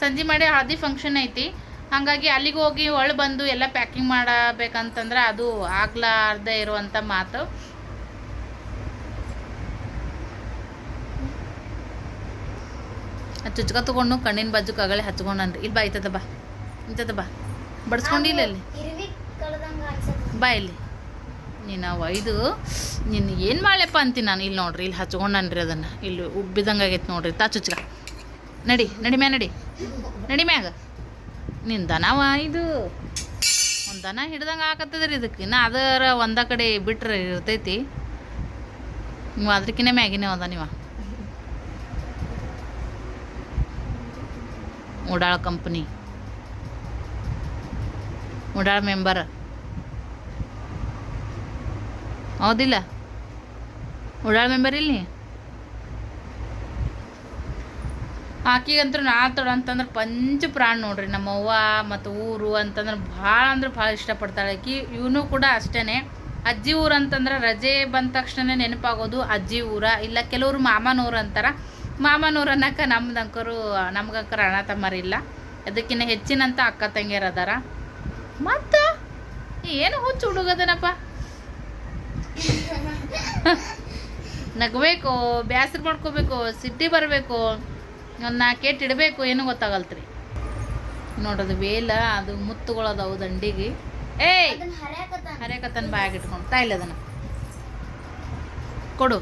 A: ಸಂಜೆ ಮಾಡಿ ಹಳದಿ ಫಂಕ್ಷನ್ ಐತಿ. ಹಾಗಾಗಿ ಅಲ್ಲಿಗೆ ಹೋಗಿ ಒಳ ಬಂದು ಎಲ್ಲ ಪ್ಯಾಕಿಂಗ್ ಮಾಡಬೇಕಂತಂದ್ರೆ ಅದು ಆಗ್ಲಾರ್ದೆ ಇರುವಂಥ ಮಾತು. ಚುಚ್ಕ ತಗೊಂಡು ಕಣ್ಣಿನ ಬಾಜುಕ್ ಕಗಳೆ ಹಚ್ಕೊಂಡನ್ರಿ ಇಲ್ಲಿ ಬಾ ಐತದ ಬಾ ಇಂಥದ ಬಾ. ಬಡ್ಸ್ಕೊಂಡಿಲ್ಲ ಅಲ್ಲಿ. ಬಾ ಇಲ್ಲಿ. ನೀನು ಒಯ್ದು ನೀನು ಏನು ಮಾಡ್ಯಪ್ಪ ಅಂತೀನಿ ನಾನು ಇಲ್ಲಿ ನೋಡ್ರಿ ಇಲ್ಲಿ ಹಚ್ಕೊಂಡನ್ರಿ ಅದನ್ನು. ಇಲ್ಲಿ ಉಬ್ಬಿದಂಗೆ ಆಗೈತೆ ನೋಡ್ರಿ. ತಾ ಚುಚ್ಕ. ನಡಿ ನಡಿ ಮ್ಯಾ ನಡಿ. ನಡಿ ಮ್ಯಾಗ. ನಿನ್ನ ದನವ ಇದು? ಒಂದು ದನ ಹಿಡ್ದಂಗೆ ಆಕತ್ತದ್ರಿ ಇದಕ್ಕೆ ಇನ್ನು ಅದರ ಒಂದ ಕಡೆ ಬಿಟ್ರೆ ಇರ್ತೈತಿ. ನೀವು ಅದ್ರಕ್ಕಿಂತ ಮ್ಯಾಗಿನೇ ಅದ ನೀವ. ಉಡಾಳ ಕಂಪ್ನಿ. ಉಡಾಳ ಮೆಂಬರ್. ಹೌದಿಲ್ಲ? ಉಡಾಳ ಮೆಂಬರ್ ಇಲ್ಲಿ ಆಕಿಗಂತೂ ತೊಡ ಅಂತಂದ್ರೆ ಪಂಚ ಪ್ರಾಣ ನೋಡ್ರಿ ನಮ್ಮ ಅವ್ವ ಮತ್ತು ಊರು ಅಂತಂದ್ರೆ ಭಾಳ ಅಂದ್ರೆ ಭಾಳ ಇಷ್ಟಪಡ್ತಾಳೆ. ಆಕಿ ಇವನು ಕೂಡ ಅಷ್ಟೇ ಅಜ್ಜಿ ಊರು ಅಂತಂದ್ರೆ ರಜೆ ಬಂದ ತಕ್ಷಣ ನೆನಪಾಗೋದು ಅಜ್ಜಿ ಊರ, ಇಲ್ಲ ಕೆಲವರು ಮಾಮನೂರು ಅಂತಾರೆ. ಮಾಮನೂರು ಅನ್ನಕ್ಕೆ ನಮ್ದಂಕರು ನಮ್ಗಂಕರ ಅಣ್ಣ ತಮ್ಮರಿಲ್ಲ. ಅದಕ್ಕಿಂತ ಹೆಚ್ಚಿನಂತ ಅಕ್ಕ ತಂಗಿಯರು ಅದಾರ. ಮತ್ತು? ಏನು ಹುಚ್ಚು ಹುಡುಗದನಪ್ಪ? [laughs] ನಗಬೇಕು ಬೇಸರ ಮಾಡ್ಕೋಬೇಕು, ಸಿಟ್ಟಿ ಬರಬೇಕು. ಒಂದು ನಾಲ್ಕೇಟ್ ಇಡಬೇಕು ಏನು ಗೊತ್ತಾಗಲ್ತ್ರಿ. ನೋಡೋದು ವೇಲ ಅದು ಮುತ್ತುಗಳದಾವು ದಂಡಿಗೆ. ಏಯ್! ಹರೇಕತ್ತನ ಬಾಯಾಗ ಇಟ್ಕೊಂಡು. ತಾಯಿಲ್ಲ ಅದನ್ನ ಕೊಡು.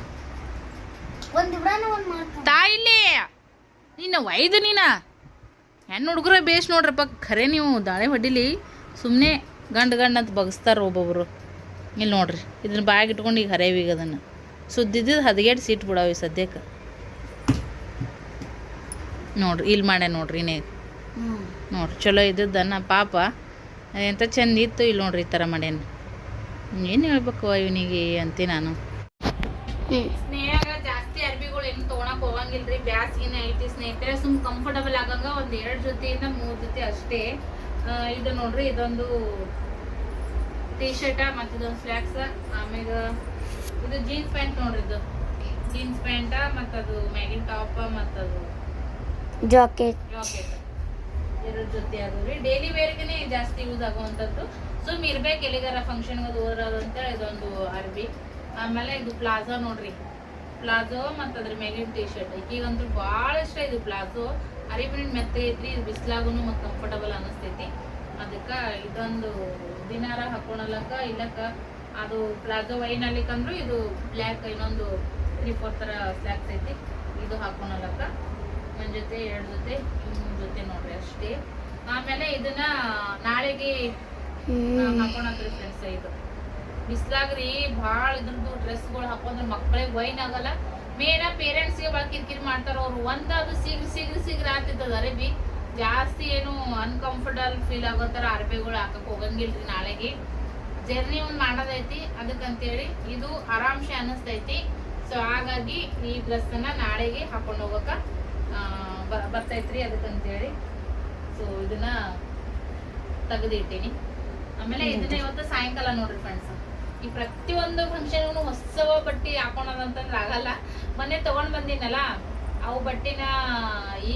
A: ತಾಯಿಲಿ ನೀನು ಒಯ್ದು ನೀನ? ಹೆಣ್ಣು ಹುಡುಗರ ಬೇಸ್ ನೋಡ್ರಪ್ಪ ಖರೆ ನೀವು ದಾಳಿ ಹೊಡಿಲಿ. ಸುಮ್ಮನೆ ಗಂಡು ಗಂಡು ಅಂತ ಬಗ್ಸ್ತಾರ ಒಬ್ಬೊಬ್ರು. ಇಲ್ಲಿ ನೋಡ್ರಿ ಇದನ್ನ ಬಾಯಾಗ ಇಟ್ಕೊಂಡು ಈಗ ಹರೇವೀಗ ಅದನ್ನು. ಸುದ್ದಿದ್ದು ಹದಿಗೆಟ್ಟು ಸೀಟ್ ಬಿಡಾವಿ ಸದ್ಯಕ್ಕೆ ನೋಡ್ರಿ ಇಲ್ಲಿ ಮಾಡ್ಯ ನೋಡ್ರಿ ಇನ್ನೇ. ನೋಡ್ರಿ ಚಲೋ ಇದ್ದದ್ದನ್ನ ಪಾಪ ಎಂತ ಚಂದ ಇತ್ತು ಇಲ್ಲಿ ನೋಡ್ರಿ ಈ ಥರ ಮಾಡ್ಯಾನ. ಏನು ಹೇಳ್ಬೇಕು ಇವನಿಗೆ ಅಂತೀನಿ ನಾನು. ಸ್ನೇಹಾಗ ಜಾಸ್ತಿ ಅರ್ಬಿಗಳು ಏನು ತೊಗೊಳಕ್ ಹೋಗಂಗಿಲ್ರಿ ಬ್ಯಾಸ್ಗಿನ ಐತಿ. ಸ್ನೇಹಿತರೆ ಸುಮ್ ಕಂಫರ್ಟಬಲ್ ಆಗಂಗ ಒಂದ್ ಎರಡ್ ಜೊತೆಯಿಂದ ಮೂರ್ ಜೊತೆ ಅಷ್ಟೇ. ಇದು ನೋಡ್ರಿ ಇದೊಂದು ಟೀ ಶರ್ಟ ಮತ್ತು ಇದೊಂದು ಸ್ಲ್ಯಾಕ್ಸ್ ಆಮ್ಯಾಗ ಇದು ಜೀನ್ಸ್ ಪ್ಯಾಂಟ್ ನೋಡ್ರಿ ಇದು. ಜೀನ್ಸ್ ಪ್ಯಾಂಟ ಮತ್ತದು ಮ್ಯಾಗಿನ್ ಟಾಪ ಮತ್ತದು
C: ಜಾಕೆಟ್
A: ಜಾಕೆಟ್ ಎರಡು ಜೊತೆ ಅದಾವ್ರಿ ಡೈಲಿ ವೇರ್ಗೆನೆ ಜಾಸ್ತಿ ಯೂಸ್ ಆಗುವಂಥದ್ದು. ಸುಮ್ ಇರ್ಬೇಕು ಎಲ್ಲಿಗಾರ ಫಂಕ್ಷನ್ ಅದು ಹೋದ್ರದು ಅಂತೇಳಿ ಇದೊಂದು ಅರ್ಬಿ ಆಮೇಲೆ ಇದು ಪ್ಲಾಜೋ ನೋಡ್ರಿ. ಪ್ಲಾಜೋ ಮತ್ತು ಅದ್ರ ಮೇಲಿನ ಟಿ ಶರ್ಟ್ ಈಗಂತೂ ಭಾಳ ಇಷ್ಟ ಇದು ಪ್ಲಾಜೋ ಅರಿಬಿನ ಮೆತ್ತ ಐತ್ರಿ. ಇದು ಬಿಸಿಲಾಗೂ ಮತ್ತು ಕಂಫರ್ಟಬಲ್ ಅನಿಸ್ತೈತಿ. ಅದಕ್ಕೆ ಇದೊಂದು ದಿನಾರ ಹಾಕೊಳಲಕ್ಕ ಇಲ್ಲಕ್ಕ ಅದು ಪ್ಲಾಜೋ ವೈನ್ ಅಲ್ಲಿಕಂದ್ರು ಇದು ಬ್ಲ್ಯಾಕ್ ಇನ್ನೊಂದು ತ್ರೀ ಫೋರ್ ತರ ಸ್ಲ್ಯಾಕ್ಸ್ ಐತಿ. ಇದು ಹಾಕೊಳಲಕ್ಕ ನನ್ನ ಜೊತೆ ಎರಡು ಜೊತೆ ಮೂರು ಜೊತೆ ನೋಡ್ರಿ ಅಷ್ಟೇ. ಆಮೇಲೆ ಇದನ್ನ ನಾಳೆಗೆ
C: ಹಾಕೋಣ
A: ಹಾಕೊಳತ್ರಿ ಫ್ರೆಂಡ್ಸ್ ಇದು ಬಿಸ್ಲಾಗ್ರಿ ಭಾಳ ಇದ್ರದ್ದು ಡ್ರೆಸ್ಗಳು ಹಾಕೊಂಡ್ರೆ ಮಕ್ಕಳಿಗೆ ವೈನ್ ಆಗಲ್ಲ. ಮೇನ ಪೇರೆಂಟ್ಸ್ಗೆ ಭಾಳ ಕಿರಿಕಿರಿ ಮಾಡ್ತಾರ ಅವ್ರು. ಒಂದ ಅದು ಸಿಗ್ರಿ ಸಿಗ್ರಿ ಸಿಗ್ರಿ ಆಗ್ತಿದ್ದದ ಅರೇಬಿ ಜಾಸ್ತಿ ಏನು ಅನ್ಕಂಫರ್ಟಬಲ್ ಫೀಲ್ ಆಗೋ ಥರ ಅರ್ಬೆಗಳು ಹಾಕಕ್ ಹೋಗಂಗಿಲ್ರಿ ನಾಳೆಗೆ. ಜರ್ನಿ ಒಂದ್ ಮಾಡೋದೈತಿ. ಅದಕ್ಕಂತೇಳಿ ಇದು ಆರಾಮ್ಸೆ ಅನಿಸ್ತೈತಿ. ಸೊ ಹಾಗಾಗಿ ಈ ಡ್ರೆಸ್ ಅನ್ನ ನಾಳೆಗೆ ಹಾಕೊಂಡು ಹೋಗಕ ಆ, ಬ- ಬರ್ತೈತ್ರಿ ಅದಕ್ಕಂತೇಳಿ. ಸೊ ಇದನ್ನ ತೆಗೆದಿಟ್ಟೀನಿ. ಆಮೇಲೆ ಇದನ್ನ ಇವತ್ತು ಸಾಯಂಕಾಲ ನೋಡ್ರಿ ಫ್ರೆಂಡ್ಸ್ ಈ ಪ್ರತಿಯೊಂದು ಫಂಕ್ಷನ್ಗೂ ಹೊಸ ಬಟ್ಟೆ ಹಾಕೊಳೋದಂತಂದ್ರೆ ಆಗಲ್ಲ. ಮೊನ್ನೆ ತಗೊಂಡ್ ಬಂದಿನಲ್ಲ ಅವು ಬಟ್ಟಿನ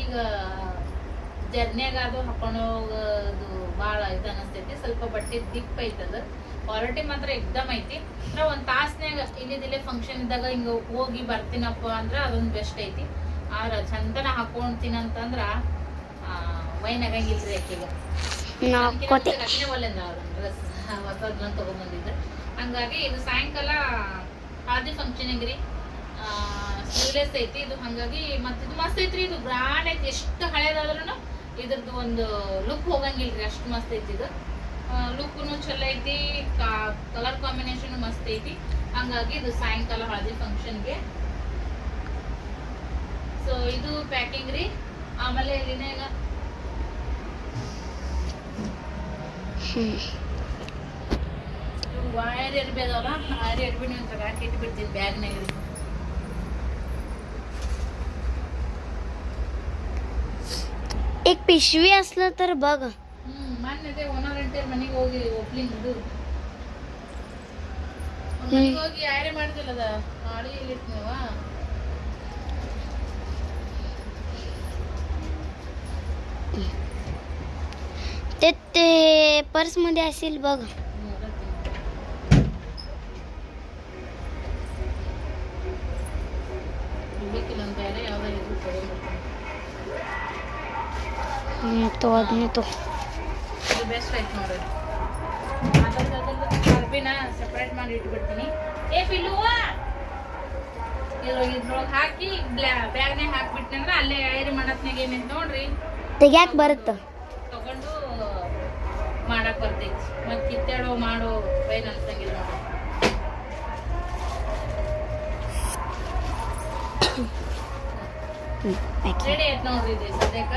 A: ಈಗ ಜರ್ನಿಯಾಗ ಅದು ಹಾಕೊಂಡು ಹೋಗೋದು ಭಾಳ ಇದು ಅನಿಸ್ತೈತಿ. ಸ್ವಲ್ಪ ಬಟ್ಟೆ ದಿಪ್ಪ ಐತದ. ಕ್ವಾಲಿಟಿ ಮಾತ್ರ ಎಕ್ದಮ್ ಐತಿ. ಅಂದ್ರೆ ಒಂದ್ ತಾಸ್ನ್ಯಾಗ ಇಲ್ಲಿದಿಲ್ಲೇ ಫಂಕ್ಷನ್ ಇದ್ದಾಗ ಹಿಂಗ ಹೋಗಿ ಬರ್ತೀನಪ್ಪ ಅಂದ್ರೆ ಅದೊಂದು ಬೆಸ್ಟ್ ಐತಿ. ಆದ್ರ ಚಂದನ ಹಾಕೊಂಡ್ತೀನಂತಂದ್ರ ವೈನ್ ಆಗಂಗಿಲ್ರಿ ಆಕಿಗೆ.
C: ನಾಕೋತೆ
A: ಡ್ರೆಸ್ ಹೊಸದನ್ನ ತಗೊಂಡ್ಬಂದಿದ್ರು ಹಂಗಾಗಿ ಇದು ಸಾಯಂಕಾಲ ಹಳದಿ ಫಂಕ್ಷನ್ ಹೆಂಗ್ರಿ ಸ್ಲೀವ್ಲೆಸ್ ಐತಿ ಇದು. ಹಂಗಾಗಿ ಮತ್ತೆ ಇದು ಮಸ್ತ್ ಐತ್ರಿ ಇದು ಬ್ರಾಂಡ್ ಐತಿ. ಎಷ್ಟು ಹಳೇದಾದ್ರೂ ಇದ್ರದ್ದು ಒಂದು ಲುಕ್ ಹೋಗಂಗಿಲ್ರಿ ಅಷ್ಟು ಮಸ್ತ್ ಐತಿ ಇದು. ಲುಕ್ನು ಚಲೋ ಐತಿ ಕಲರ್ ಕಾಂಬಿನೇಷನ್ ಮಸ್ತ್ ಐತಿ. ಹಂಗಾಗಿ ಇದು ಸಾಯಂಕಾಲ ಹಳದಿ ಫಂಕ್ಷನ್ಗೆ ಸೊ ಇದು ಪ್ಯಾಕಿಂಗ್ ರೀ ಆಮೇಲೆ ಇಲ್ಲಿನ ಈಗ
C: ಹ್ಮ್
A: ವೈರ್ ಎರ್ಬಿ ಅದಾವಲ್ಲ ವೈರ್ ಎರ್ಬಿ ನೀವು ತಗಾಕಿ ಇಟ್ಬಿಡ್ತೀನಿ ಬ್ಯಾಗ್ನಾಗ ರೀ
C: एक पिशवी असलं तर बघ
A: ಹ್ಮ್ ಮೊನ್ನೆ ಅದೇ ಓನರ್ ಅಂಟೇರ್ ಮನೆಗೆ ಹೋಗಿ ಓಪ್ಲಿಂಗ್ ಇದು ಮನೆಗೆ ಹೋಗಿ ಯಾರೇ ಮಾಡ್ತಿಲ್ಲ ಅದ ಮಾಡಿ ಇಲ್ಲಿ
C: ते ते पर्स मध्ये असेल बघ
A: ಬೇಕಿಲ್ಲ ಅಂತ ಬೇರೆ ಯಾವ್ದಾರು ಇದ್ರು ತಗೊಂಡ್ಬಿಡ್ತೀನಿ
C: हम्म, तो आदमी तो
A: ಇದು ಬೆಸ್ಟ್ ಆಯ್ತು ನೋಡ್ರಿ ಅದ್ರದ್ದು ಅದ್ರದ್ದು ಅರ್ಬಿನ ಸೆಪರೇಟ್ ಮಾಡಿ ಇಟ್ಬಿಡ್ತೀನಿ ಏ ಪಿಲ್ಲುವ ಇದ್ರೊಳಗೆ ಇದ್ರೊಳಗೆ ಹಾಕಿ ಬ್ಯಾಗ್ನಾಗ ಹಾಕ್ಬಿಟ್ನಿ ಅಂದ್ರೆ ಅಲ್ಲೇ ಐರಿ ಮಾಡತ್ನಾಗ ಏನೈತೆ ನೋಡ್ರಿ
C: ತೆಗ್ಯಾಕ್ ಬರುತ್ತ?
A: ತಗೊಂಡು ಮಾಡಕ್ ಬರ್ತೈತಿ. ಕಿತ್ತಾಡೋ ಮಾಡೋ ಅನ್ಸಂಗಿಲ್ಲ ರೆಡಿ [coughs] ಆಯ್ತು. ನೋಡ್ರಿ ಇದು ಸದ್ಯಕ್ಕ?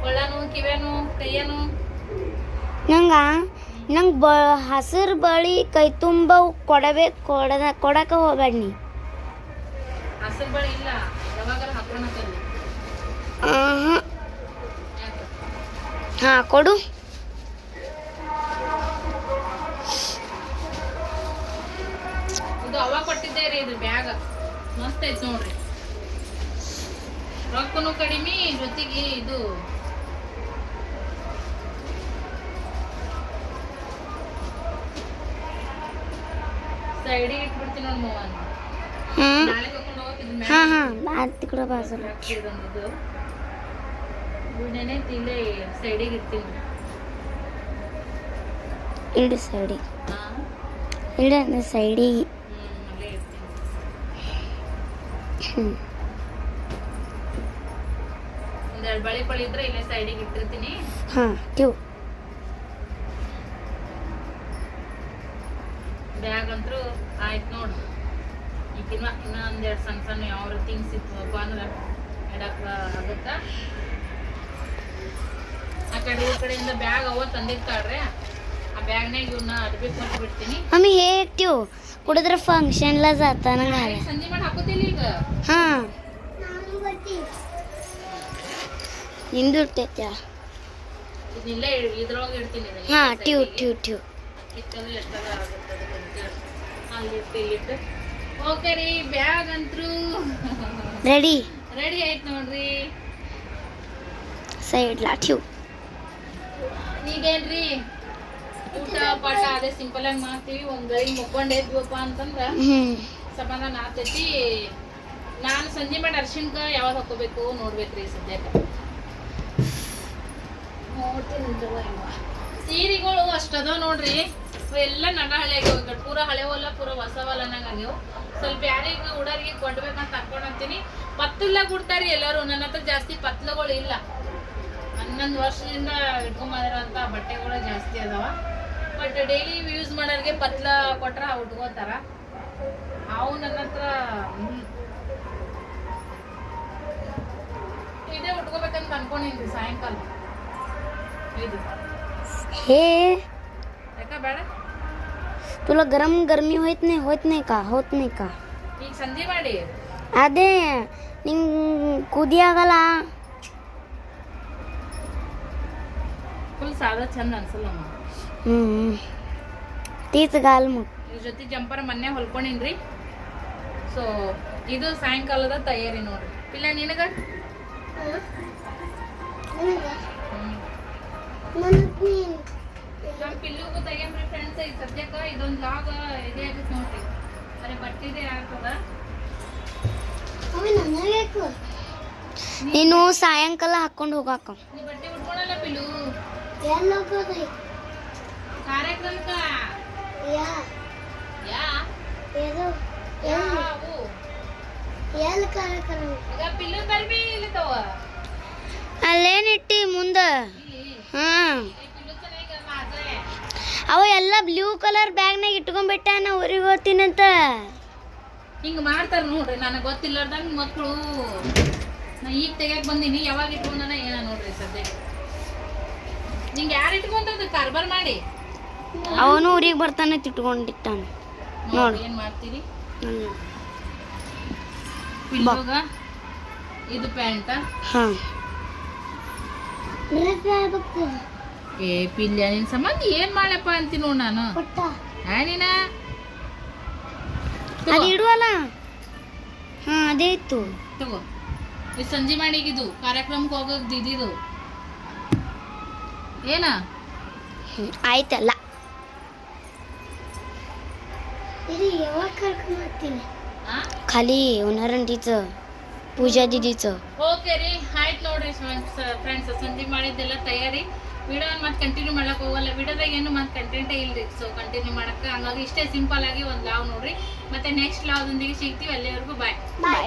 A: ಕೊಳ್ಳನು ಕಿವ್ಯಾನು ಕೈಯನು
C: ನಂಗ ನಂಗೆ ಬ ಹಸಿರು ಬಳಿ ಕೈ ತುಂಬ ಕೊಡಬೇಕು ಕೊಡದ ಕೊಡಕ ಹೋಗ್ಬೇಡ ನೀ.
A: ಹಸಿರು ಬಳಿ ಇಲ್ಲ
C: ಯಾವಾಗ
A: ಹಾಕೋಣ
C: ಹಾ ಕೊಡು.
A: ಇದು ಅವಾಗ ಕೊಟ್ಟಿದ್ದೆ ರೀ ಇದು ಬ್ಯಾಗ್. ಮಸ್ತ್ ಐತ್ ನೋಡ್ರಿ. ರೊಕ್ಕನು ಕಡಿಮೆ ಜೊತೆಗೆ ಇದು. ಸೈಡಿಗೆ ಇಟ್ಬಿಡ್ತೀನಿ ನೋಡಿ ಮೋಹನ್
C: ಹ್ಮ್.
A: ನಾಳೆ ಕರ್ಕೊಂಡು ಹ್ಮ್
C: ಹಾ ಹಾ ಬಾತ್ ಕೂಡ ಬಾಸಲ್ಲ
A: ಇವನ್ನೇನೆ ಇಲ್ಲೇ ಸೈಡಿಗೆ ಇರ್ತೀನಿ.
C: ಇಡು ಸೈಡಿ ಇಡ ಸೈಡಿಗೆ
A: ಇರ್ತೀನಿ.
C: ಹ್ಮ್.
A: ಒಂದೆರಡು ಬಳಿ ಪಳಿ ಇದ್ರೆ ಇಲ್ಲೇ ಸೈಡಿಗೆ ಇಟ್ಟಿರ್ತೀನಿ.
C: ಹಾ
A: ಬ್ಯಾಗ್ ಅಂತೂ ಆಯ್ತು ನೋಡು. ಈಗಿನ ಇನ್ನ ಒಂದೆರಡು ಸಣ್ಣ ಸಣ್ಣ ಯಾವ ಥಿಂಗ್ಸ್ ಇತ್ತು ಅಂದ್ರೆ ಇಡಕ್ಕ ಆಗುತ್ತಾ? ಆ ಕಡೆ ಬ್ಯಾಗ್ ಅವ ಆ ಬ್ಯಾಗ್ ಬಿಡ್ತೀನಿ
C: ಮಮ್ಮಿ ಹೇಳ್ತೀವ್ ಫಂಕ್ಷನ್
A: ಸಂಜೆ
C: ಹಾ.
A: ಹಾ
C: ಟ್ಯೂ ಟ್ಯೂ ಟ್ಯೂ
A: ಅಂತ.
C: ರೆಡಿ
A: ರೆಡಿ ಆಯ್ತು ನೋಡ್ರಿ.
C: ಸೈಡ್ಲ ಟ್ಯೂ
A: ಈಗೇನ್ರಿ ಊಟ ಪಾಠ ಅದೇ ಸಿಂಪಲ್ ಆಗಿ ಮಾಡ್ತೀವಿ. ಒಂದ್ ಗಳಿಗೆ ಮುಕ್ಕೊಂಡೇದ್ವಪ್ಪ ಅಂತಂದ್ರ ಸಮಾಧಾನ ಆಗ್ತೈತಿ. ನಾನು ಸಂಜೆ ಮಾಡಿ ಅರ್ಶಿನ್ಕ ಯಾವಾಗ ಹಾಕೋಬೇಕು ನೋಡ್ಬೇಕ್ರಿ ಸದ್ಯಕ್ಕೆ ಸೀರೆಗಳು ಅಷ್ಟದ ನೋಡ್ರಿ. ಎಲ್ಲ ನಡ ಹಳೆ ಆಗ್ಯಾವ ಪೂರ ಹಳೆವಲ್ಲ ಪೂರ ಹೊಸವಲ್ಲ ನಂಗೆ ನೀವು ಸ್ವಲ್ಪ ಯಾರಿಗೆ ಹುಡರಿಗೆ ಕೊಡ್ಬೇಕಂತ ಅನ್ಕೊಂಡಂತೀನಿ ಪತ್ತಲ್ಲ ಕೊಡ್ತಾರಿ ಎಲ್ಲರೂ. ನನ್ನ ಹತ್ರ ಜಾಸ್ತಿ ಪತ್ಲಗಳು ಇಲ್ಲ. ಹನ್ನೊಂದು ವರ್ಷದಿಂದ ಇಟ್ಕೊಂಬಂದಿರೋಂಥ ಬಟ್ಟೆಗಳು ಜಾಸ್ತಿ ಅದಾವ ಬಟ್ ಡೈಲಿ ಯೂಸ್ ಮಾಡೋರಿಗೆ ಪತ್ಲ ಕೊಟ್ರ ಉಟ್ಕೋತಾರ ಅವು ನನ್ನ ಹತ್ರ ಹ್ಮ್. ಇದೇ ಉಟ್ಕೋಬೇಕಂತ ಅನ್ಕೊಂಡಿನ್ರಿ ಸಾಯಂಕಾಲ ಇದು
C: हे
A: ಯಾಕ ಬೇಡ
C: तुला गरम गरमी होत नाही होत नाही का होत नाही का
A: ಈಗ ಸಂಜೆ ಮಾಡಿ
C: ಅದೇ ನಿಂಗ್ ಕುದಿ
A: ಫುಲ್ ಸಾದ ಚಂದ
C: ಅನ್ಸಲ್ಲ
A: ಹ್ಮ್. ಜೊತೆ ಜಂಪರ್ ಮೊನ್ನೆ ಹೊಲ್ಕೊಂಡಿನ್ರಿ. ಸೊ ಇದು ಸಾಯಂಕಾಲದ ತಯಾರಿ ನೋಡ್ರಿ. ಇಲ್ಲ ನಿನಗ? ಫ್ರೆಂಡ್ಸ್ ಇದೊಂದು ಅರೆ
C: ನೀನು ಸಾಯಂಕಾಲ ಹಾಕೊಂಡು ಹೋಗಾಕ.
A: ಬಟ್ಟೆ ಉಟ್ಕೊಳಲ್ಲ ಪಿಲ್ಲು? ಕಾರ್ಯಕ್ರಮಕ್ಕ? ಯಾ. ಯಾವು ಈಗ ಪಿಲ್ಲು ತರ್ಬಿ ಇಲ್ಲಿ ತವ
C: ಅಲ್ಲೇನಿಟ್ಟಿ ಮುಂದ? ಹಾ. ಅವ ಎಲ್ಲ ಬ್ಲೂ ಕಲರ್ ಬ್ಯಾಗ್ನಾಗ ಇಟ್ಕೊಂಡ್ಬಿಟ್ಟ ನಾ ಊರಿಗೆ ಹೋಗ್ತೀನಂತ.
A: ಹಿಂಗ್ ಮಾಡ್ತಾರ ನೋಡ್ರಿ ನನಗೆ ಗೊತ್ತಿಲ್ಲಾರ್ದಂಗ ಮಕ್ಕಳು ನಾ ಈಗ ತೆಗಿಯಕ್ ಬಂದೀನಿ ಯಾವಾಗ ಇಟ್ಕೊಂಡನ ಏನ ನೋಡ್ರಿ ಸದ್ಯ ನಿಂಗೆ ಯಾರು ಇಟ್ಕೊಂತದ ಕಾರ್ಬಾರ್ ಮಾಡಿ.
C: ಅವನು ಊರಿಗೆ ಬರ್ತಾನೆ
A: ತಿಟ್ಕೊಂಡಿಟ್ಟಾನ
C: ನೋಡಿ.
A: ಏನ್ ಮಾಡ್ತೀರಿ. ಪಿಲ್ಲೋಗ ಇದು ಪ್ಯಾಂಟ?
C: ಹಾ.
A: ಏ ಪಿಲ್ಯ ನಿನ್ ಸಂಬಂಧ ಏನ್ ಮಾಡ್ಯಪ್ಪ ಅಂತೀನಿ ನೋಡ್ ನಾನು? ಹಾ ನೀನ?
C: ಅದು ಇಡುವಲ್ಲ? ಹಾ ಅದೇ ಇತ್ತು.
A: ತಗೋ. ಇದು ಸಂಜೆ ಮಾಡಿಗಿದು ಕಾರ್ಯಕ್ರಮಕ್ಕೆ ಹೋಗೋದು ಇದಿದು ಏನ?
C: ಆಯ್ತಲ್ಲ.
A: ಇದು
C: ಯಾವಾಗ ಕರ್ಕೊಂಡು ಹೋಗ್ತೀನಿ? ಖಾಲಿ ಒನರನ್ ಟೀಚರ್ ಪೂಜಾ ದೀದಿಚರ್
A: ಓಕೆ ರೀ ಆಯ್ತು ನೋಡ್ರಿ ಫ್ರೆಂಡ್ಸ್ ಸಂಜೆ ಮಾಡಿದ್ದೆಲ್ಲ ತಯಾರಿ. ವಿಡಿಯೋ ಮತ್ತೆ ಕಂಟಿನ್ಯೂ ಮಾಡಕ್ ಹೋಗಲ್ಲ. ವಿಡಿಯೋದಾಗ ಏನು ಮತ್ತೆ ಕಂಟೆಂಟೇ ಇಲ್ರಿ. ಸೊ ಕಂಟಿನ್ಯೂ ಮಾಡಕ್ಕೆ. ಹಂಗಾಗಿ ಇಷ್ಟೇ ಸಿಂಪಲ್ ಆಗಿ ಒಂದು ಲಾವ್ ನೋಡ್ರಿ. ಮತ್ತೆ ನೆಕ್ಸ್ಟ್ ಲಾವ್ದೊಂದಿಗೆ ಸಿಗ್ತೀವಿ. ಅಲ್ಲಿವರೆಗೂ ಬಾಯ್
C: ಬಾಯ್